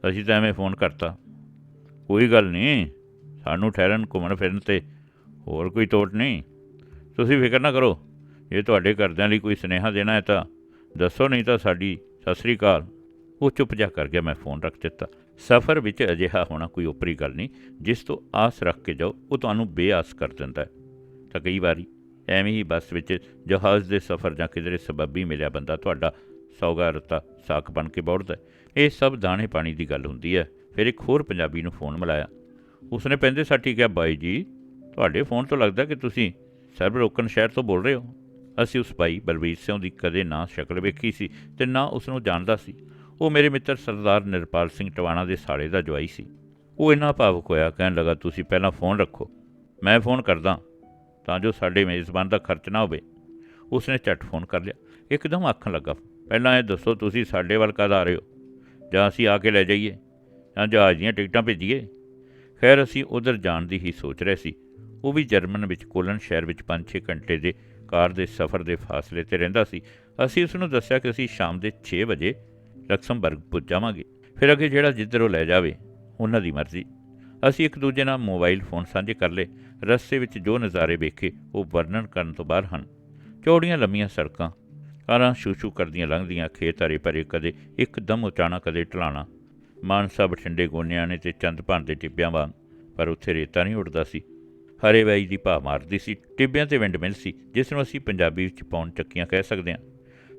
ਅਸੀਂ ਤਾਂ ਐਵੇਂ ਫੋਨ ਕਰਤਾ। ਕੋਈ ਗੱਲ ਨਹੀਂ। ਸਾਨੂੰ ਠਹਿਰਨ, ਘੁੰਮਣ, ਫਿਰਨ ਤੇ ਹੋਰ ਕੋਈ ਤੋਟ ਨਹੀਂ। ਤੁਸੀਂ ਫਿਕਰ ਨਾ ਕਰੋ, ਜੇ ਤੁਹਾਡੇ ਘਰਦਿਆਂ ਲਈ ਕੋਈ ਸੁਨੇਹਾ ਦੇਣਾ ਹੈ ਤਾਂ ਦੱਸੋ, ਨਹੀਂ ਤਾਂ ਸਾਡੀ ਸਤਿ ਸ੍ਰੀ ਅਕਾਲ। ਉਹ ਚੁੱਪ ਜਾ ਕਰ ਗਿਆ, ਮੈਂ ਫੋਨ ਰੱਖ ਦਿੱਤਾ। ਸਫ਼ਰ ਵਿੱਚ ਅਜਿਹਾ ਹੋਣਾ ਕੋਈ ਉਪਰੀ ਗੱਲ ਨਹੀਂ। ਜਿਸ ਤੋਂ ਆਸ ਰੱਖ ਕੇ ਜਾਓ, ਉਹ ਤੁਹਾਨੂੰ ਬੇਆਸ ਕਰ ਦਿੰਦਾ ਹੈ। ਤਾਂ ਕਈ ਵਾਰੀ ਐਵੇਂ ਹੀ ਬੱਸ ਵਿੱਚ ਜਹਾਜ਼ ਦੇ ਸਫ਼ਰ ਜਾਂ ਕਿਧਰੇ ਸਬੱਬੀ ਮਿਲਿਆ ਬੰਦਾ ਤੁਹਾਡਾ ਸੌਗਾ ਰਤਾ ਸਾਕ ਬਣ ਕੇ ਬੌੜਦਾ ਇਹ ਸਭ ਦਾਣੇ ਪਾਣੀ ਦੀ ਗੱਲ ਹੁੰਦੀ ਹੈ। ਫਿਰ ਇੱਕ ਹੋਰ ਪੰਜਾਬੀ ਨੂੰ ਫੋਨ ਮਿਲਾਇਆ ਉਸਨੇ ਪੈਂਦੇ ਸਾਟੀ ਕਿਹਾ, ਬਾਈ ਜੀ, ਤੁਹਾਡੇ ਫੋਨ ਤੋਂ ਲੱਗਦਾ ਕਿ ਤੁਸੀਂ ਸਰਬ ਸ਼ਹਿਰ ਤੋਂ ਬੋਲ ਰਹੇ ਹੋ? ਅਸੀਂ ਉਸ ਭਾਈ ਬਲਵੀਰ ਸਿੰਘ ਦੀ ਕਦੇ ਨਾ ਸ਼ਕਲ ਵੇਖੀ ਸੀ ਤੇ ਨਾ ਉਸ ਨੂੰ ਜਾਣਦਾ ਸੀ। ਉਹ ਮੇਰੇ ਮਿੱਤਰ ਸਰਦਾਰ ਨਿਰਪਾਲ ਸਿੰਘ ਟਵਾਣਾ ਦੇ ਸਾਲੇ ਦਾ ਜਵਾਈ ਸੀ। ਉਹ ਇੰਨਾ ਭਾਵੁਕ ਹੋਇਆ, ਕਹਿਣ ਲੱਗਾ, ਤੁਸੀਂ ਪਹਿਲਾਂ ਫੋਨ ਰੱਖੋ, ਮੈਂ ਫੋਨ ਕਰਦਾ ਤਾਂ ਜੋ ਸਾਡੇ ਮੇਜ਼ਬਾਨ ਦਾ ਖਰਚ ਨਾ ਹੋਵੇ। ਉਸਨੇ ਝੱਟ ਫੋਨ ਕਰ ਲਿਆ। ਇੱਕਦਮ ਆਖਣ ਲੱਗਾ, ਪਹਿਲਾਂ ਇਹ ਦੱਸੋ, ਤੁਸੀਂ ਸਾਡੇ ਵੱਲ ਕਦ ਆ ਰਹੇ ਹੋ? ਜਾਂ ਅਸੀਂ ਆ ਕੇ ਲੈ ਜਾਈਏ? ਜਾਂ ਜਹਾਜ਼ ਦੀਆਂ ਟਿਕਟਾਂ ਭੇਜੀਏ? ਖੈਰ ਅਸੀਂ ਉਧਰ ਜਾਣ ਦੀ ਹੀ ਸੋਚ ਰਹੇ ਸੀ। ਉਹ ਵੀ ਜਰਮਨ ਵਿੱਚ ਕੋਲਨ ਸ਼ਹਿਰ ਵਿੱਚ 5-6 ਘੰਟੇ ਦੇ ਕਾਰ ਦੇ ਸਫ਼ਰ ਦੇ ਫਾਸਲੇ ਤੇ ਰਹਿੰਦਾ ਸੀ। ਅਸੀਂ ਉਸ ਨੂੰ ਦੱਸਿਆ ਕਿ ਅਸੀਂ ਸ਼ਾਮ ਦੇ 6 ਵਜੇ ਲਕਸਮਬਰਗ ਪੁੱਜ ਜਾਵਾਂਗੇ। ਫਿਰ ਅੱਗੇ ਜਿਹੜਾ ਜਿੱਧਰ ਉਹ ਲੈ ਜਾਵੇ, ਉਹਨਾਂ ਦੀ ਮਰਜ਼ੀ। ਅਸੀਂ ਇੱਕ ਦੂਜੇ ਨਾਲ ਮੋਬਾਈਲ ਫੋਨ ਸਾਂਝੇ ਕਰ ਲਏ। ਰਸਤੇ ਵਿੱਚ ਜੋ ਨਜ਼ਾਰੇ ਵੇਖੇ, ਉਹ ਵਰਣਨ ਕਰਨ ਤੋਂ ਬਾਹਰ ਹਨ। ਚੌੜੀਆਂ ਲੰਮੀਆਂ ਸੜਕਾਂ, ਕਾਰਾਂ ਸ਼ੂ-ਸ਼ੂ ਕਰਦੀਆਂ ਲੰਘਦੀਆਂ, ਖੇਤ ਹਰੇ ਭਰੇ, ਕਦੇ ਇੱਕਦਮ ਉਚਾਣਾ ਕਦੇ ਢਲਾਣਾ। ਮਾਨਸਾ ਬਠਿੰਡੇ ਗੋਨਿਆਂ ਨੇ ਤੇ ਚੰਦ ਭਾਨ ਦੇ ਟਿੱਬਿਆਂ ਵਾਂਗ, ਪਰ ਉੱਥੇ ਰੇਤਾ ਨਹੀਂ ਉੱਡਦਾ ਸੀ। ਹਰੇ ਵਾਈ ਦੀ ਭਾ ਮਾਰਦੀ ਸੀ, ਟਿੱਬਿਆਂ ਤੇ ਵਿੰਡ ਮਿਲ ਸੀ, ਜਿਸ ਨੂੰ ਅਸੀਂ ਪੰਜਾਬੀ ਵਿੱਚ ਪੌਣ ਚੱਕੀਆਂ ਕਹਿ ਸਕਦੇ ਹਾਂ।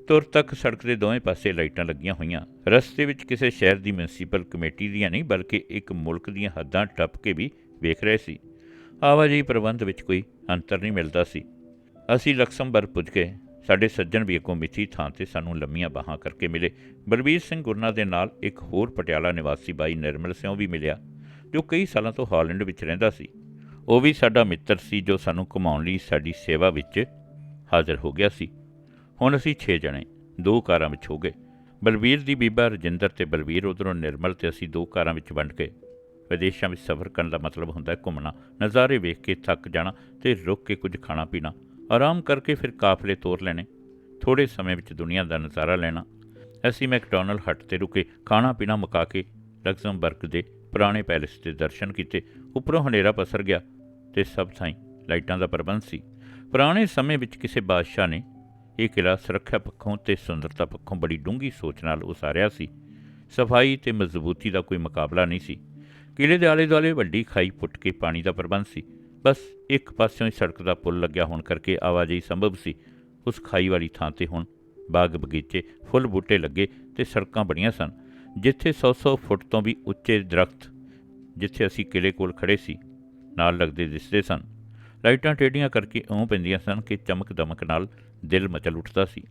ਤੁਰ ਤੱਕ ਸੜਕ ਦੇ ਦੋਵੇਂ ਪਾਸੇ ਲਾਈਟਾਂ ਲੱਗੀਆਂ ਹੋਈਆਂ, ਰਸਤੇ ਵਿੱਚ ਕਿਸੇ ਸ਼ਹਿਰ ਦੀ ਮਿਊਨਿਸਪਲ ਕਮੇਟੀ ਦੀਆਂ ਨਹੀਂ, ਬਲਕਿ ਇੱਕ ਮੁਲਕ ਦੀਆਂ ਹੱਦਾਂ ਟੱਪ ਕੇ ਵੀ ਵੇਖ ਰਹੇ ਸੀ। ਆਵਾਜਾਈ ਪ੍ਰਬੰਧ ਵਿੱਚ ਕੋਈ ਅੰਤਰ ਨਹੀਂ ਮਿਲਦਾ ਸੀ। ਅਸੀਂ ਲਕਸਮਬਰਗ ਪੁੱਜ ਗਏ। ਸਾਡੇ ਸੱਜਣ ਵੀ ਇੱਕੋ ਮਿੱਥੀ ਥਾਂ ਤੇ ਸਾਨੂੰ ਲੰਮੀਆਂ ਬਾਹਾਂ ਕਰਕੇ ਮਿਲੇ। ਬਲਬੀਰ ਸਿੰਘ ਗੁਰਨਾ ਦੇ ਨਾਲ ਇੱਕ ਹੋਰ ਪਟਿਆਲਾ ਨਿਵਾਸੀ ਬਾਈ ਨਿਰਮਲ ਸਿੰਘ ਵੀ ਮਿਲਿਆ, ਜੋ ਕਈ ਸਾਲਾਂ ਤੋਂ ਹਾਲੈਂਡ ਵਿੱਚ ਰਹਿੰਦਾ ਸੀ। ਉਹ ਵੀ ਸਾਡਾ ਮਿੱਤਰ ਸੀ ਜੋ ਸਾਨੂੰ ਘੁਮਾਉਣ ਲਈ ਸਾਡੀ ਸੇਵਾ ਵਿੱਚ ਹਾਜ਼ਰ ਹੋ ਗਿਆ ਸੀ। ਹੁਣ ਅਸੀਂ 6 ਜਣੇ, ਦੋ ਕਾਰਾਂ ਵਿੱਚ ਹੋ ਗਏ। ਬਲਵੀਰ ਦੀ ਬੀਬਾ ਰਜਿੰਦਰ ਤੇ ਬਲਵੀਰ ਉਧਰੋਂ ਨਿਰਮਲ ਤੇ ਅਸੀਂ ਦੋ ਕਾਰਾਂ ਵਿੱਚ ਵੰਡ ਗਏ। ਵਿਦੇਸ਼ਾਂ ਵਿੱਚ ਸਫ਼ਰ ਕਰਨ ਦਾ ਮਤਲਬ ਹੁੰਦਾ ਹੈ ਘੁੰਮਣਾ, ਨਜ਼ਾਰੇ ਵੇਖ ਕੇ ਥੱਕ ਜਾਣਾ ਤੇ ਰੁਕ ਕੇ ਕੁਝ ਖਾਣਾ ਪੀਣਾ। ਆਰਾਮ ਕਰਕੇ ਫਿਰ ਕਾਫਲੇ ਤੋਰ ਲੈਣੇ। ਥੋੜੇ ਸਮੇਂ ਵਿੱਚ ਦੁਨੀਆ ਦਾ ਨਜ਼ਾਰਾ ਲੈਣਾ। ਅਸੀਂ ਮੈਕਡੋਨਲ ਹੱਟ ਤੇ ਰੁਕੇ ਖਾਣਾ ਪੀਣਾ ਮੁਕਾ ਕੇ ਲਗਜ਼ਮਬਰਗ ਦੇ ਪੁਰਾਣੇ ਪੈਲੇਸ ਦੇ ਦਰਸ਼ਨ ਕੀਤੇ। ਉੱਪਰੋਂ ਹਨੇਰਾ ਪਸਰ ਗਿਆ ਤੇ ਸਭ ਥਾਈਂ ਲਾਈਟਾਂ ਦਾ ਪ੍ਰਬੰਧ ਸੀ। ਪੁਰਾਣੇ ਸਮੇਂ ਵਿੱਚ ਕਿਸੇ ਬਾਦਸ਼ਾਹ ਨੇ ਇਹ ਕਿਲਾ ਸੁਰੱਖਿਆ ਪੱਖੋਂ ਤੇ ਸੁੰਦਰਤਾ ਪੱਖੋਂ ਬੜੀ ਡੂੰਘੀ ਸੋਚ ਨਾਲ ਉਸਾਰਿਆ ਸੀ। ਸਫ਼ਾਈ ਤੇ ਮਜ਼ਬੂਤੀ ਦਾ ਕੋਈ ਮੁਕਾਬਲਾ ਨਹੀਂ ਸੀ। ਕਿਲੇ ਦੇ ਆਲੇ ਦੁਆਲੇ ਵੱਡੀ ਖਾਈ ਪੁੱਟ ਕੇ ਪਾਣੀ ਦਾ ਪ੍ਰਬੰਧ ਸੀ। ਬਸ ਇੱਕ ਪਾਸਿਓਂ ਹੀ ਸੜਕ ਦਾ ਪੁਲ ਲੱਗਿਆ ਹੋਣ ਕਰਕੇ ਆਵਾਜਾਈ ਸੰਭਵ ਸੀ। ਉਸ ਖਾਈ ਵਾਲੀ ਥਾਂ ਤੇ ਹੁਣ ਬਾਗ ਬਗੀਚੇ, ਫੁੱਲ ਬੂਟੇ ਲੱਗੇ ਤੇ ਸੜਕਾਂ ਬਣੀਆਂ ਸਨ, ਜਿੱਥੇ 100-100 ਫੁੱਟ ਤੋਂ ਵੀ ਉੱਚੇ ਦਰਖਤ, ਜਿੱਥੇ ਅਸੀਂ ਕਿਲੇ ਕੋਲ ਖੜੇ ਸੀ, ਨਾਲ ਲੱਗਦੇ ਦਿਸਦੇ ਸਨ। ਲਾਈਟਾਂ ਟੇਡੀਆਂ ਕਰਕੇ ਇਉਂ ਪੈਂਦੀਆਂ ਸਨ ਕਿ ਚਮਕ ਦਮਕ ਨਾਲ ਦਿਲ ਮਚਲ ਉੱਠਦਾ ਸੀ।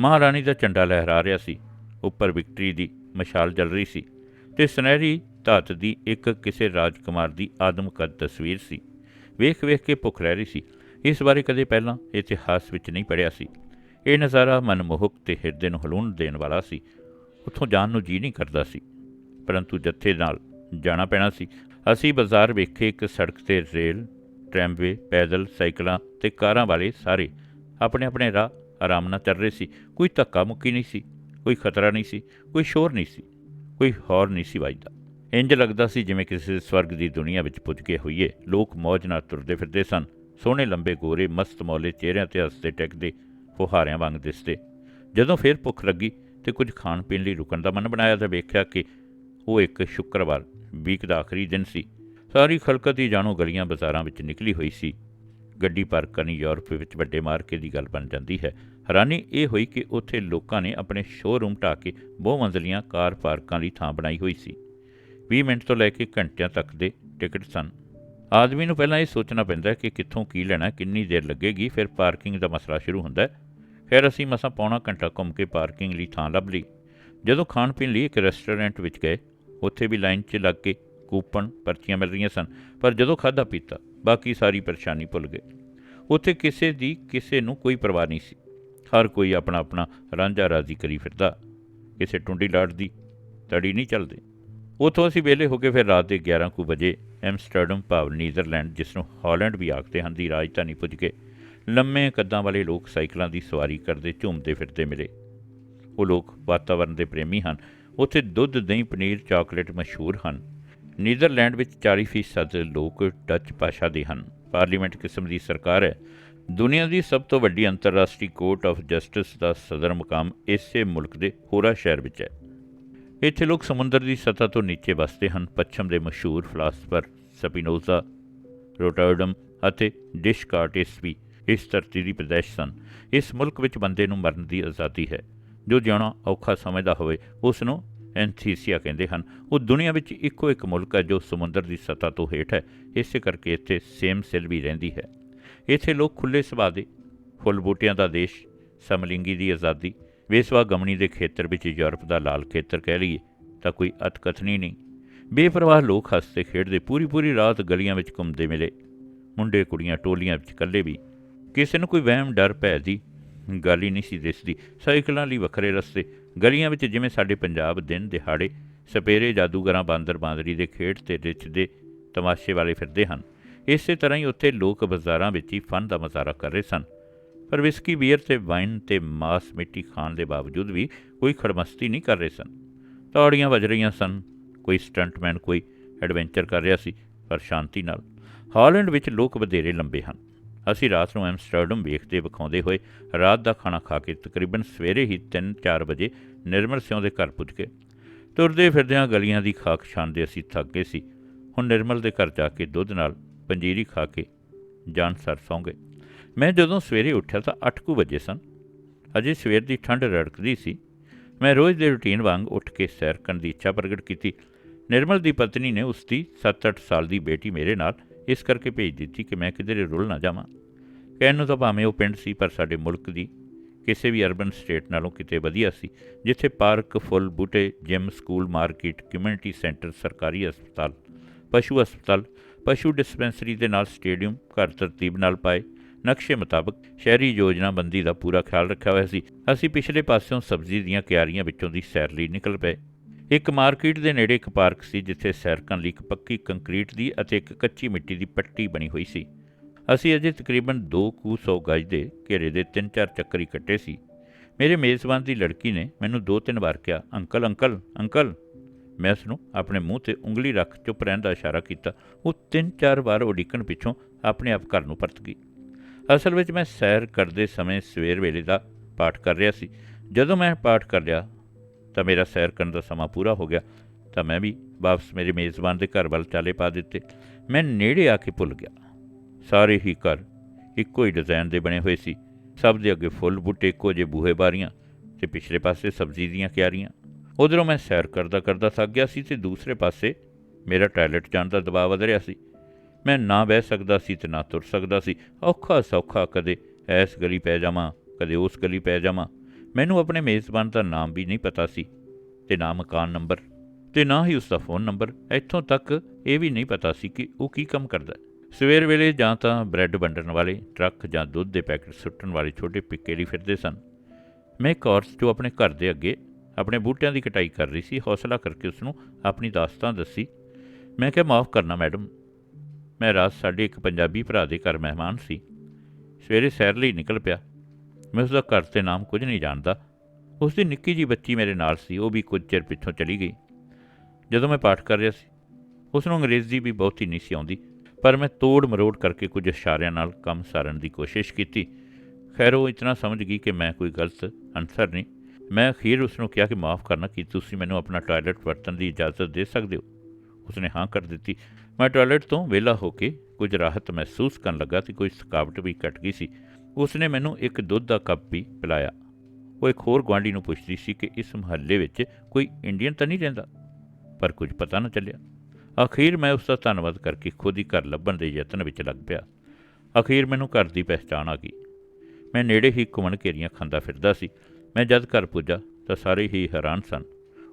ਮਹਾਰਾਣੀ ਦਾ ਝੰਡਾ ਲਹਿਰਾ ਰਿਹਾ ਸੀ, ਉੱਪਰ ਵਿਕਟਰੀ ਦੀ ਮਸ਼ਾਲ ਜਲ ਰਹੀ ਸੀ ਤੇ ਸੁਨਹਿਰੀ ਧਾਤ ਦੀ ਇੱਕ ਕਿਸੇ ਰਾਜਕੁਮਾਰ ਦੀ ਆਦਮਕਦ ਤਸਵੀਰ ਸੀ। ਵੇਖ ਵੇਖ ਕੇ ਭੁੱਖ ਲੈ ਰਹੀ ਸੀ। ਇਸ ਬਾਰੇ ਕਦੇ ਪਹਿਲਾਂ ਇਤਿਹਾਸ ਵਿੱਚ ਨਹੀਂ ਪੜਿਆ ਸੀ। ਇਹ ਨਜ਼ਾਰਾ ਮਨਮੋਹਕ ਤੇ ਹਿਰਦੇ ਨੂੰ ਹਲੂਣ ਦੇਣ ਵਾਲਾ ਸੀ। ਉੱਥੋਂ ਜਾਣ ਨੂੰ ਜੀ ਨਹੀਂ ਕਰਦਾ ਸੀ। ਪਰੰਤੂ ਜੱਥੇ ਨਾਲ ਜਾਣਾ ਪੈਣਾ ਸੀ। ਅਸੀਂ ਬਾਜ਼ਾਰ ਵੇਖੇ ਇੱਕ ਸੜਕ ਤੇ ਰੇਲ ਟ੍ਰੈਮਵੇ ਪੈਦਲ, ਸਾਈਕਲਾਂ ਤੇ ਕਾਰਾਂ ਵਾਲੇ ਸਾਰੇ ਆਪਣੇ ਆਪਣੇ ਰਾਹ ਆਰਾਮ ਨਾਲ ਚੱਲ ਰਹੇ ਸੀ। ਕੋਈ ਧੱਕਾ ਮੁੱਕੀ ਨਹੀਂ ਸੀ, ਕੋਈ ਖਤਰਾ ਨਹੀਂ ਸੀ, ਕੋਈ ਸ਼ੋਰ ਨਹੀਂ ਸੀ, ਕੋਈ ਹੌਰ ਨਹੀਂ ਸੀ ਵੱਜਦਾ। ਇੰਜ ਲੱਗਦਾ ਸੀ ਜਿਵੇਂ ਕਿਸੇ ਸਵਰਗ ਦੀ ਦੁਨੀਆ ਵਿੱਚ ਪੁੱਜ ਕੇ ਹੋਈਏ। ਲੋਕ ਮੌਜ ਨਾਲ ਤੁਰਦੇ ਫਿਰਦੇ ਸਨ। ਸੋਹਣੇ ਲੰਬੇ ਗੋਰੇ, ਮਸਤ ਮੌਲੇ ਚਿਹਰਿਆਂ ਤੇ ਹੱਸਦੇ ਟਿਕਦੇ, ਫੁਹਾਰਿਆਂ ਵਾਂਗ ਦਿਸਦੇ। ਜਦੋਂ ਫੇਰ ਭੁੱਖ ਲੱਗੀ ਤੇ ਕੁਝ ਖਾਣ ਪੀਣ ਲਈ ਰੁਕਣ ਦਾ ਮਨ ਬਣਾਇਆ ਤਾਂ ਵੇਖਿਆ ਕਿ ਉਹ ਇੱਕ ਸ਼ੁੱਕਰਵਾਰ, ਵੀਕ ਦਾ ਆਖਰੀ ਦਿਨ ਸੀ। ਸਾਰੀ ਖਲਕਤ ਹੀ ਜਾਣੋ ਗਲੀਆਂ ਬਾਜ਼ਾਰਾਂ ਵਿੱਚ ਨਿਕਲੀ ਹੋਈ ਸੀ। ਗੱਡੀ ਪਾਰਕ ਕਰਨੀ ਯੂਰਪ ਵਿੱਚ ਵੱਡੇ ਮਾਰਕੇ ਦੀ ਗੱਲ ਬਣ ਜਾਂਦੀ ਹੈ। ਹੈਰਾਨੀ ਇਹ ਹੋਈ ਕਿ ਉੱਥੇ ਲੋਕਾਂ ਨੇ ਆਪਣੇ ਸ਼ੋਅਰੂਮ ਢਾਹ ਕੇ ਬਹੁ ਮੰਜ਼ਲੀਆਂ ਕਾਰ ਪਾਰਕਾਂ ਲਈ ਥਾਂ ਬਣਾਈ ਹੋਈ ਸੀ। 20 ਮਿੰਟ ਤੋਂ ਲੈ ਕੇ ਘੰਟਿਆਂ ਤੱਕ ਦੇ ਟਿਕਟ ਸਨ। ਆਦਮੀ ਨੂੰ ਪਹਿਲਾਂ ਇਹ ਸੋਚਣਾ ਪੈਂਦਾ ਕਿ ਕਿੱਥੋਂ ਕੀ ਲੈਣਾ, ਕਿੰਨੀ ਦੇਰ ਲੱਗੇਗੀ, ਫਿਰ ਪਾਰਕਿੰਗ ਦਾ ਮਸਲਾ ਸ਼ੁਰੂ ਹੁੰਦਾ ਹੈ। ਫਿਰ ਅਸੀਂ ਮਸਾਂ ਪੌਣਾ ਘੰਟਾ ਘੁੰਮ ਕੇ ਪਾਰਕਿੰਗ ਲਈ ਥਾਂ ਲੱਭ ਲਈ। ਜਦੋਂ ਖਾਣ ਪੀਣ ਲਈ ਇੱਕ ਰੈਸਟੋਰੈਂਟ ਵਿੱਚ ਗਏ, ਉੱਥੇ ਵੀ ਲਾਈਨ 'ਚ ਲੱਗ ਕੇ ਕੂਪਨ ਪਰਚੀਆਂ ਮਿਲ ਰਹੀਆਂ ਸਨ, ਪਰ ਜਦੋਂ ਖਾਦਾ ਪੀਤਾ, ਬਾਕੀ ਸਾਰੀ ਪਰੇਸ਼ਾਨੀ ਭੁੱਲ ਗਏ। ਉੱਥੇ ਕਿਸੇ ਦੀ ਕਿਸੇ ਨੂੰ ਕੋਈ ਪਰਵਾਹ ਨਹੀਂ ਸੀ। ਹਰ ਕੋਈ ਆਪਣਾ ਆਪਣਾ ਰਾਂਝਾ ਰਾਜ਼ੀ ਕਰੀ ਫਿਰਦਾ। ਕਿਸੇ ਟੁੰਡੀ ਲਾੜ ਦੀ ਤੜੀ ਨਹੀਂ ਚੱਲਦੇ। ਉੱਥੋਂ ਅਸੀਂ ਵਿਹਲੇ ਹੋ ਕੇ ਫਿਰ ਰਾਤ ਦੇ 11 ਕੁ ਵਜੇ ਐਮਸਟਰਡਮ ਭਾਵ ਨੀਦਰਲੈਂਡ, ਜਿਸ ਨੂੰ ਹਾਲੈਂਡ ਵੀ ਆਖਦੇ ਹਨ, ਦੀ ਰਾਜਧਾਨੀ ਪੁੱਜ ਕੇ ਲੰਮੇ ਕੱਦਾਂ ਵਾਲੇ ਲੋਕ ਸਾਈਕਲਾਂ ਦੀ ਸਵਾਰੀ ਕਰਦੇ ਝੂਮਦੇ ਫਿਰਦੇ ਮਿਲੇ। ਉਹ ਲੋਕ ਵਾਤਾਵਰਣ ਦੇ ਪ੍ਰੇਮੀ ਹਨ। ਉੱਥੇ ਦੁੱਧ, ਦਹੀਂ, ਪਨੀਰ, ਚਾਕਲੇਟ ਮਸ਼ਹੂਰ ਹਨ। ਨੀਦਰਲੈਂਡ ਵਿੱਚ 40% ਲੋਕ ਡੱਚ ਭਾਸ਼ਾ ਦੇ ਹਨ। ਪਾਰਲੀਮੈਂਟ ਕਿਸਮ ਦੀ ਸਰਕਾਰ ਹੈ। ਦੁਨੀਆ ਦੀ ਸਭ ਤੋਂ ਵੱਡੀ ਅੰਤਰਰਾਸ਼ਟਰੀ ਕੋਰਟ ਆਫ ਜਸਟਿਸ ਦਾ ਸਦਰ ਮੁਕਾਮ ਇਸੇ ਮੁਲਕ ਦੇ ਹੋਰਾ ਸ਼ਹਿਰ ਵਿੱਚ ਹੈ। ਇੱਥੇ ਲੋਕ ਸਮੁੰਦਰ ਦੀ ਸਤਹ ਤੋਂ ਨੀਚੇ ਵਸਦੇ ਹਨ। ਪੱਛਮ ਦੇ ਮਸ਼ਹੂਰ ਫਿਲਾਸਫਰ ਸਪੀਨੋਜ਼ਾ, ਰੋਟਰਡਮ ਅਤੇ ਡਿਸਕਾਰਟਿਸ ਵੀ ਇਸ ਧਰਤੀ ਦੀ ਪੈਦਾਇਸ਼ ਸਨ। ਇਸ ਮੁਲਕ ਵਿੱਚ ਬੰਦੇ ਨੂੰ ਮਰਨ ਦੀ ਆਜ਼ਾਦੀ ਹੈ। ਜੋ ਜਿਉਣਾ ਔਖਾ ਸਮਝਦਾ ਹੋਵੇ ਉਸ ਨੂੰ ਐਂਥੀਸੀਆ ਕਹਿੰਦੇ ਹਨ। ਉਹ ਦੁਨੀਆ ਵਿੱਚ ਇੱਕੋ ਇੱਕ ਮੁਲਕ ਹੈ ਜੋ ਸਮੁੰਦਰ ਦੀ ਸਤਹ ਤੋਂ ਹੇਠ ਹੈ। ਇਸੇ ਕਰਕੇ ਇੱਥੇ ਸੇਮ ਸਿਲ ਵੀ ਰਹਿੰਦੀ ਹੈ। ਇੱਥੇ ਲੋਕ ਖੁੱਲੇ ਸੁਭਾਅ ਦੇ, ਫੁੱਲ ਬੂਟਿਆਂ ਦਾ ਦੇਸ਼, ਸਮਲਿੰਗੀ ਦੀ ਆਜ਼ਾਦੀ ਵੇਸਵਾ ਗਮਣੀ ਦੇ ਖੇਤਰ ਵਿੱਚ ਯੂਰਪ ਦਾ ਲਾਲ ਖੇਤਰ ਕਹਿ ਲਈਏ, ਤਾਂ ਕੋਈ ਅਤਕਥਨੀ ਨਹੀਂ। ਬੇਪਰਵਾਹ ਲੋਕ ਹੱਸਦੇ ਖੇਡਦੇ ਪੂਰੀ ਪੂਰੀ ਰਾਤ ਗਲੀਆਂ ਵਿੱਚ ਘੁੰਮਦੇ ਮਿਲੇ। ਮੁੰਡੇ, ਕੁੜੀਆਂ ਟੋਲੀਆਂ ਵਿੱਚ ਇਕੱਲੇ ਵੀ। ਕਿਸੇ ਨੂੰ ਕੋਈ ਵਹਿਮ, ਡਰ, ਭੈ ਦੀ ਗੱਲ ਹੀ ਨਹੀਂ ਸੀ ਦਿਸਦੀ। ਸਾਈਕਲਾਂ ਲਈ ਵੱਖਰੇ ਰਸਤੇ, ਗਲੀਆਂ ਵਿੱਚ ਜਿਵੇਂ ਸਾਡੇ ਪੰਜਾਬ ਦਿਨ ਦਿਹਾੜੇ, ਸਪੇਰੇ ਜਾਦੂਗਰਾਂ ਬਾਂਦਰ ਬਾਂਦਰੀ ਦੇ ਖੇਡ ਤੇ ਰਿੱਛ ਦੇ ਤਮਾਸ਼ੇ ਵਾਲੇ ਫਿਰਦੇ ਹਨ। ਇਸੇ ਤਰ੍ਹਾਂ ਹੀ ਉੱਥੇ ਲੋਕ ਬਾਜ਼ਾਰਾਂ ਵਿੱਚ ਹੀ ਫਨ ਦਾ ਮਜ਼ਾਰਾ ਕਰ ਰਹੇ ਸਨ। ਪਰ ਵਿਸਕੀ ਬੀਅਰ ਤੇ ਵਾਈਨ ਤੇ ਮਾਸ ਮਿੱਟੀ ਖਾਣ ਦੇ ਬਾਵਜੂਦ ਵੀ ਕੋਈ ਖੜਮਸਤੀ ਨਹੀਂ ਕਰ ਰਹੇ ਸਨ। ਤੌੜੀਆਂ ਵੱਜ ਰਹੀਆਂ ਸਨ। ਕੋਈ ਸਟੰਟਮੈਨ, ਕੋਈ ਐਡਵੈਂਚਰ ਕਰ ਰਿਹਾ ਸੀ, ਪਰ ਸ਼ਾਂਤੀ ਨਾਲ। ਹਾਲੈਂਡ ਵਿੱਚ ਲੋਕ ਵਧੇਰੇ ਲੰਬੇ ਹਨ। ਅਸੀਂ ਰਾਤ ਨੂੰ ਐਮਸਟਰਡਮ ਵੇਖਦੇ ਵਿਖਾਉਂਦੇ ਹੋਏ ਰਾਤ ਦਾ ਖਾਣਾ ਖਾ ਕੇ ਤਕਰੀਬਨ ਸਵੇਰੇ ਹੀ 3-4 ਵਜੇ ਨਿਰਮਲ ਸਿੰਘ ਦੇ ਘਰ ਪੁੱਜ ਗਏ। ਤੁਰਦੇ ਫਿਰਦਿਆਂ ਗਲੀਆਂ ਦੀ ਖਾਕ ਛਾਣਦੇ ਅਸੀਂ ਥੱਕ ਗਏ ਸੀ। ਹੁਣ ਨਿਰਮਲ ਦੇ ਘਰ ਜਾ ਕੇ ਦੁੱਧ ਨਾਲ ਪੰਜੀਰੀ ਖਾ ਕੇ ਜਾਨ ਸਰ ਸੌਂ ਗਏ। ਮੈਂ ਜਦੋਂ ਸਵੇਰੇ ਉੱਠਿਆ ਤਾਂ 8 ਕੁ ਵਜੇ ਸਨ। ਅਜੇ ਸਵੇਰ ਦੀ ਠੰਡ ਰੜਕਦੀ ਸੀ। ਮੈਂ ਰੋਜ਼ ਦੇ ਰੁਟੀਨ ਵਾਂਗ ਉੱਠ ਕੇ ਸੈਰ ਕਰਨ ਦੀ ਇੱਛਾ ਪ੍ਰਗਟ ਕੀਤੀ। ਨਿਰਮਲ ਦੀ ਪਤਨੀ ਨੇ ਉਸ ਦੀ 7-8 ਸਾਲ ਦੀ ਬੇਟੀ ਮੇਰੇ ਨਾਲ ਇਸ ਕਰਕੇ ਭੇਜ ਦਿੱਤੀ ਕਿ ਮੈਂ ਕਿਧਰੇ ਰੁਲ ਨਾ ਜਾਵਾਂ। ਕਹਿਣ ਨੂੰ ਤਾਂ ਭਾਵੇਂ ਉਹ ਪਿੰਡ ਸੀ, ਪਰ ਸਾਡੇ ਮੁਲਕ ਦੀ ਕਿਸੇ ਵੀ ਅਰਬਨ ਸਟੇਟ ਨਾਲੋਂ ਕਿਤੇ ਵਧੀਆ ਸੀ, ਜਿੱਥੇ ਪਾਰਕ, ਫੁੱਲ, ਬੂਟੇ, gym, school, market, community centre, ਸਰਕਾਰੀ ਹਸਪਤਾਲ, ਪਸ਼ੂ ਹਸਪਤਾਲ, ਪਸ਼ੂ ਡਿਸਪੈਂਸਰੀ ਦੇ ਨਾਲ ਸਟੇਡੀਅਮ, ਘਰ ਤਰਤੀਬ ਨਾਲ ਪਾਏ ਨਕਸ਼ੇ ਮੁਤਾਬਕ ਸ਼ਹਿਰੀ ਯੋਜਨਾਬੰਦੀ ਦਾ ਪੂਰਾ ਖਿਆਲ ਰੱਖਿਆ ਹੋਇਆ ਸੀ। ਅਸੀਂ ਪਿਛਲੇ ਪਾਸਿਓਂ ਸਬਜ਼ੀ ਦੀਆਂ ਕਿਆਰੀਆਂ ਵਿੱਚੋਂ ਦੀ ਸੈਰ ਲਈ ਨਿਕਲ ਪਏ। ਇੱਕ ਮਾਰਕੀਟ ਦੇ ਨੇੜੇ ਇੱਕ ਪਾਰਕ ਸੀ, ਜਿੱਥੇ ਸੈਰ ਕਰਨ ਲਈ ਇੱਕ ਪੱਕੀ ਕੰਕਰੀਟ ਦੀ ਅਤੇ ਇੱਕ ਕੱਚੀ ਮਿੱਟੀ ਦੀ ਪੱਟੀ ਬਣੀ ਹੋਈ ਸੀ। ਅਸੀਂ ਅਜੇ ਤਕਰੀਬਨ 2 ਕੁ ਸੌ ਗਜ ਦੇ ਘੇਰੇ ਦੇ ਤਿੰਨ ਚਾਰ ਚੱਕਰੀ ਕੱਟੇ ਸੀ। ਮੇਰੇ ਮੇਜ਼ਬਾਨ ਦੀ ਲੜਕੀ ਨੇ ਮੈਨੂੰ ਦੋ ਤਿੰਨ ਵਾਰ ਕਿਹਾ, ਅੰਕਲ ਅੰਕਲ ਅੰਕਲ। ਮੈਂ ਉਸ ਨੂੰ ਆਪਣੇ ਮੂੰਹ ਤੇ ਉਂਗਲੀ ਰੱਖ ਚੁੱਪ ਰਹਿਣ ਦਾ ਇਸ਼ਾਰਾ ਕੀਤਾ। ਉਹ ਤਿੰਨ ਚਾਰ ਵਾਰ ਉਡੀਕਣ ਪਿੱਛੋਂ ਆਪਣੇ ਆਪ ਘਰ ਨੂੰ ਪਰਤ ਗਈ। ਅਸਲ ਵਿੱਚ ਮੈਂ ਸੈਰ ਕਰਦੇ ਸਮੇਂ ਸਵੇਰ ਵੇਲੇ ਦਾ ਪਾਠ ਕਰ ਰਿਹਾ ਸੀ। ਜਦੋਂ ਮੈਂ ਪਾਠ ਕਰ ਲਿਆ, ਤਾਂ ਮੇਰਾ ਸੈਰ ਕਰਨ ਦਾ ਸਮਾਂ ਪੂਰਾ ਹੋ ਗਿਆ, ਤਾਂ ਮੈਂ ਵੀ ਵਾਪਸ ਮੇਰੇ ਮੇਜ਼ਬਾਨ ਦੇ ਘਰ ਵੱਲ ਚਾਲੇ ਪਾ ਦਿੱਤੇ। ਮੈਂ ਨੇੜੇ ਆ ਕੇ ਭੁੱਲ ਗਿਆ। ਸਾਰੇ ਹੀ ਘਰ ਇੱਕੋ ਹੀ ਡਿਜ਼ਾਈਨ ਦੇ ਬਣੇ ਹੋਏ ਸੀ। ਸਭ ਦੇ ਅੱਗੇ ਫੁੱਲ ਬੂਟੇ, ਇੱਕੋ ਜਿਹੇ ਬੂਹੇ ਬਾਰੀਆਂ ਤੇ ਪਿਛਲੇ ਪਾਸੇ ਸਬਜ਼ੀ ਦੀਆਂ ਕਿਆਰੀਆਂ। ਉਧਰੋਂ ਮੈਂ ਸੈਰ ਕਰਦਾ ਕਰਦਾ ਥੱਕ ਗਿਆ ਸੀ ਤੇ ਦੂਸਰੇ ਪਾਸੇ ਮੇਰਾ ਟਾਇਲਟ ਜਾਣ ਦਾ ਦਬਾਅ ਵਧ ਰਿਹਾ ਸੀ। ਮੈਂ ਨਾ ਬਹਿ ਸਕਦਾ ਸੀ ਤੇ ਨਾ ਤੁਰ ਸਕਦਾ ਸੀ। ਔਖਾ ਸੌਖਾ ਕਦੇ ਐਸ ਗਲੀ ਪੈ ਜਾਵਾਂ, ਕਦੇ ਉਸ ਗਲੀ ਪੈ ਜਾਵਾਂ। ਮੈਨੂੰ ਆਪਣੇ ਮੇਜ਼ਬਾਨ ਦਾ ਨਾਮ ਵੀ ਨਹੀਂ ਪਤਾ ਸੀ ਤੇ ਨਾ ਮਕਾਨ ਨੰਬਰ ਤੇ ਨਾ ਹੀ ਉਸ ਦਾ ਫੋਨ ਨੰਬਰ। ਇੱਥੋਂ ਤੱਕ ਇਹ ਵੀ ਨਹੀਂ ਪਤਾ ਸੀ ਕਿ ਉਹ ਕੀ ਕੰਮ ਕਰਦਾ ਹੈ। ਸਵੇਰ ਵੇਲੇ ਜਾਂ ਤਾਂ ਬ੍ਰੈਡ ਵੰਡਣ ਵਾਲੇ, ਟਰੱਕ ਜਾਂ ਦੁੱਧ ਦੇ ਪੈਕੇਟ ਸੁੱਟਣ ਵਾਲੇ ਛੋਟੇ ਪਿੱਕੇ ਲਈ ਫਿਰਦੇ ਸਨ। ਮੈਂ ਇੱਕ ਔਰਤ ਜੋ ਆਪਣੇ ਘਰ ਦੇ ਅੱਗੇ ਆਪਣੇ ਬੂਟਿਆਂ ਦੀ ਕਟਾਈ ਕਰ ਰਹੀ ਸੀ, ਹੌਸਲਾ ਕਰਕੇ ਉਸ ਨੂੰ ਆਪਣੀ ਦਾਸਤਾਨ ਦੱਸੀ। ਮੈਂ ਕਿਹਾ, ਮਾਫ ਕਰਨਾ ਮੈਡਮ ਮੈਂ ਰਾਤ ਸਾਡੇ ਇੱਕ ਪੰਜਾਬੀ ਭਰਾ ਦੇ ਘਰ ਮਹਿਮਾਨ ਸੀ। ਸਵੇਰੇ ਸੈਰ ਲਈ ਨਿਕਲ ਪਿਆ। ਮੈਂ ਉਸ ਦਾ ਘਰ ਤੇ ਨਾਮ ਕੁਝ ਨਹੀਂ ਜਾਣਦਾ। ਉਸ ਦੀ ਨਿੱਕੀ ਜੀ ਬੱਚੀ ਮੇਰੇ ਨਾਲ ਸੀ, ਉਹ ਵੀ ਕੁਝ ਚਿਰ ਪਿੱਛੋਂ ਚਲੀ ਗਈ। ਜਦੋਂ ਮੈਂ ਪਾਠ ਕਰ ਰਿਹਾ ਸੀ ਉਸ ਨੂੰ ਅੰਗਰੇਜ਼ੀ ਵੀ ਬਹੁਤੀ ਨਹੀਂ ਸੀ ਆਉਂਦੀ, ਪਰ ਮੈਂ ਤੋੜ ਮਰੋੜ ਕਰਕੇ ਕੁਝ ਇਸ਼ਾਰਿਆਂ ਨਾਲ ਕੰਮ ਸਾਰਨ ਦੀ ਕੋਸ਼ਿਸ਼ ਕੀਤੀ। ਖੈਰ, ਉਹ ਇਤਨਾ ਸਮਝ ਗਈ ਕਿ ਮੈਂ ਕੋਈ ਗਲਤ ਅਨਸਰ ਨਹੀਂ। ਮੈਂ ਅਖੀਰ ਉਸ ਨੂੰ ਕਿਹਾ ਕਿ ਮਾਫ ਕਰਨਾ, ਕਿ ਤੁਸੀਂ ਮੈਨੂੰ ਆਪਣਾ ਟਾਇਲਟ ਵਰਤਣ ਦੀ ਇਜਾਜ਼ਤ ਦੇ ਸਕਦੇ ਹੋ? ਉਸਨੇ ਹਾਂ ਕਰ ਦਿੱਤੀ। ਮੈਂ ਟਾਇਲਟ ਤੋਂ ਵਿਹਲਾ ਹੋ ਕੇ ਕੁਝ ਰਾਹਤ ਮਹਿਸੂਸ ਕਰਨ ਲੱਗਾ ਕਿ ਕੋਈ ਥਕਾਵਟ ਵੀ ਘਟ ਗਈ ਸੀ। ਉਸਨੇ ਮੈਨੂੰ ਇੱਕ ਦੁੱਧ ਦਾ ਕੱਪ ਵੀ ਪਿਲਾਇਆ। ਉਹ ਇੱਕ ਹੋਰ ਗੁਆਂਢੀ ਨੂੰ ਪੁੱਛਦੀ ਸੀ ਕਿ ਇਸ ਮੁਹੱਲੇ ਵਿੱਚ ਕੋਈ ਇੰਡੀਅਨ ਤਾਂ ਨਹੀਂ ਰਹਿੰਦਾ? ਪਰ ਕੁਝ ਪਤਾ ਨਾ ਚੱਲਿਆ। ਅਖੀਰ ਮੈਂ ਉਸ ਦਾ ਧੰਨਵਾਦ ਕਰਕੇ ਖੁਦ ਹੀ ਘਰ ਲੱਭਣ ਦੇ ਯਤਨ ਵਿੱਚ ਲੱਗ ਪਿਆ। ਅਖੀਰ ਮੈਨੂੰ ਘਰ ਦੀ ਪਹਿਚਾਣ ਆ ਗਈ। ਮੈਂ ਨੇੜੇ ਹੀ ਘੁੰਮਣ ਘੇਰੀਆਂ ਖਾਂਦਾ ਫਿਰਦਾ ਸੀ। ਮੈਂ ਜਦ ਘਰ ਪੁੱਜਾ ਤਾਂ ਸਾਰੇ ਹੀ ਹੈਰਾਨ ਸਨ।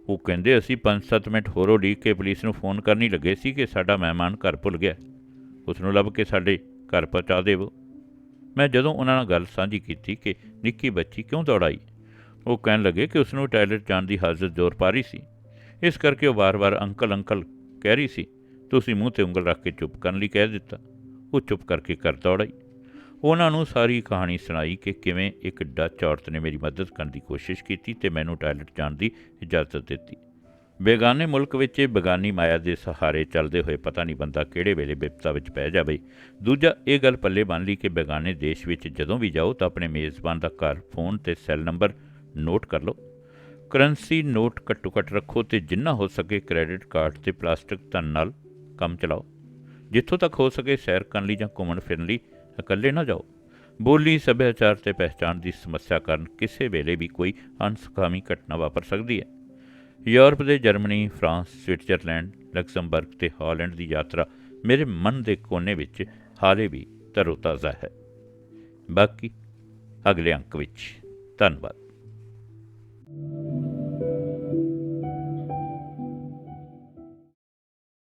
ਉਹ ਕਹਿੰਦੇ, ਅਸੀਂ 5-7 ਮਿੰਟ ਹੋਰ ਉਡੀਕ ਕੇ ਪੁਲਿਸ ਨੂੰ ਫੋਨ ਕਰਨੀ ਲੱਗੇ ਸੀ ਕਿ ਸਾਡਾ ਮਹਿਮਾਨ ਘਰ ਭੁੱਲ ਗਿਆ। ਉਸ ਨੂੰ ਲੱਭ ਕੇ ਸਾਡੇ ਘਰ ਪਹੁੰਚਾ ਦੇਵੋ। ਮੈਂ ਜਦੋਂ ਉਹਨਾਂ ਨਾਲ ਗੱਲ ਸਾਂਝੀ ਕੀਤੀ ਕਿ ਨਿੱਕੀ ਬੱਚੀ ਕਿਉਂ ਦੌੜਾਈ, ਉਹ ਕਹਿਣ ਲੱਗੇ ਕਿ ਉਸ ਨੂੰ ਟਾਇਲਟ ਜਾਣ ਦੀ ਹਾਜ਼ਰ ਜ਼ੋਰ ਪਾ ਰਹੀ ਸੀ। ਇਸ ਕਰਕੇ ਉਹ ਵਾਰ-ਵਾਰ ਅੰਕਲ ਅੰਕਲ ਕਹਿ ਰਹੀ ਸੀ, ਤੁਸੀਂ ਮੂੰਹ ਤੇ ਉਂਗਲ ਰੱਖ ਕੇ ਚੁੱਪ ਕਰਨ ਲਈ ਕਹਿ ਦਿੱਤਾ। ਉਹ ਚੁੱਪ ਕਰਕੇ ਘਰ ਦੌੜਾਈ ਉਹਨਾਂ ਨੂੰ ਸਾਰੀ ਕਹਾਣੀ ਸੁਣਾਈ ਕਿ ਕਿਵੇਂ ਇੱਕ ਡੱਚ ਔਰਤ ਨੇ ਮੇਰੀ ਮਦਦ ਕਰਨ ਦੀ ਕੋਸ਼ਿਸ਼ ਕੀਤੀ ਤੇ ਮੈਨੂੰ ਟਾਇਲਟ ਜਾਣ ਦੀ ਇਜਾਜ਼ਤ ਦਿੱਤੀ। ਬੇਗਾਨੇ ਮੁਲਕ ਵਿੱਚ ਇਹ ਬੇਗਾਨੀ ਮਾਇਆ ਦੇ ਸਹਾਰੇ ਚੱਲਦੇ ਹੋਏ ਪਤਾ ਨਹੀਂ ਬੰਦਾ ਕਿਹੜੇ ਵੇਲੇ ਵਿਪਤਾ ਵਿੱਚ ਪੈ ਜਾਵੇ। ਦੂਜਾ, ਇਹ ਗੱਲ ਪੱਲੇ ਬੰਨ ਲਈ ਕਿ ਬੇਗਾਨੇ ਦੇਸ਼ ਵਿੱਚ ਜਦੋਂ ਵੀ ਜਾਓ ਤਾਂ ਆਪਣੇ ਮੇਜ਼ਬਾਨ ਦਾ ਘਰ, ਫੋਨ ਤੇ ਸੈੱਲ ਨੰਬਰ ਨੋਟ ਕਰ ਲਓ। ਕਰੰਸੀ ਨੋਟ ਘੱਟੋ ਘੱਟ ਰੱਖੋ ਤੇ ਜਿੰਨਾ ਹੋ ਸਕੇ ਕ੍ਰੈਡਿਟ ਕਾਰਡ ਤੇ ਪਲਾਸਟਿਕ ਧਨ ਨਾਲ ਕੰਮ ਚਲਾਓ। ਜਿੱਥੋਂ ਤੱਕ ਹੋ ਸਕੇ ਸੈਰ ਕਰਨ ਲਈ ਜਾਂ ਘੁੰਮਣ ਫਿਰਨ ਲਈ ਇਕੱਲੇ ਨਾ ਜਾਓ। ਬੋਲੀ ਸੱਭਿਆਚਾਰ ਤੇ ਪਹਿਚਾਣ ਦੀ ਸਮੱਸਿਆ ਕਾਰਨ ਕਿਸੇ ਵੇਲੇ ਵੀ ਕੋਈ ਅਨਸੁਖਾਵੀ ਘਟਨਾ ਵਾਪਰ ਸਕਦੀ ਹੈ। ਯੂਰਪ ਦੇ ਜਰਮਨੀ, ਫਰਾਂਸ, ਸਵਿਟਜ਼ਰਲੈਂਡ, ਲਕਸਮਬਰਗ ਤੇ ਹਾਲੈਂਡ ਦੀ ਯਾਤਰਾ ਮੇਰੇ ਮਨ ਦੇ ਕੋਨੇ ਵਿੱਚ ਹਾਲੇ ਵੀ ਤਰੋਤਾਜ਼ਾ ਹੈ। ਬਾਕੀ ਅਗਲੇ ਅੰਕ ਵਿੱਚ। ਧੰਨਵਾਦ।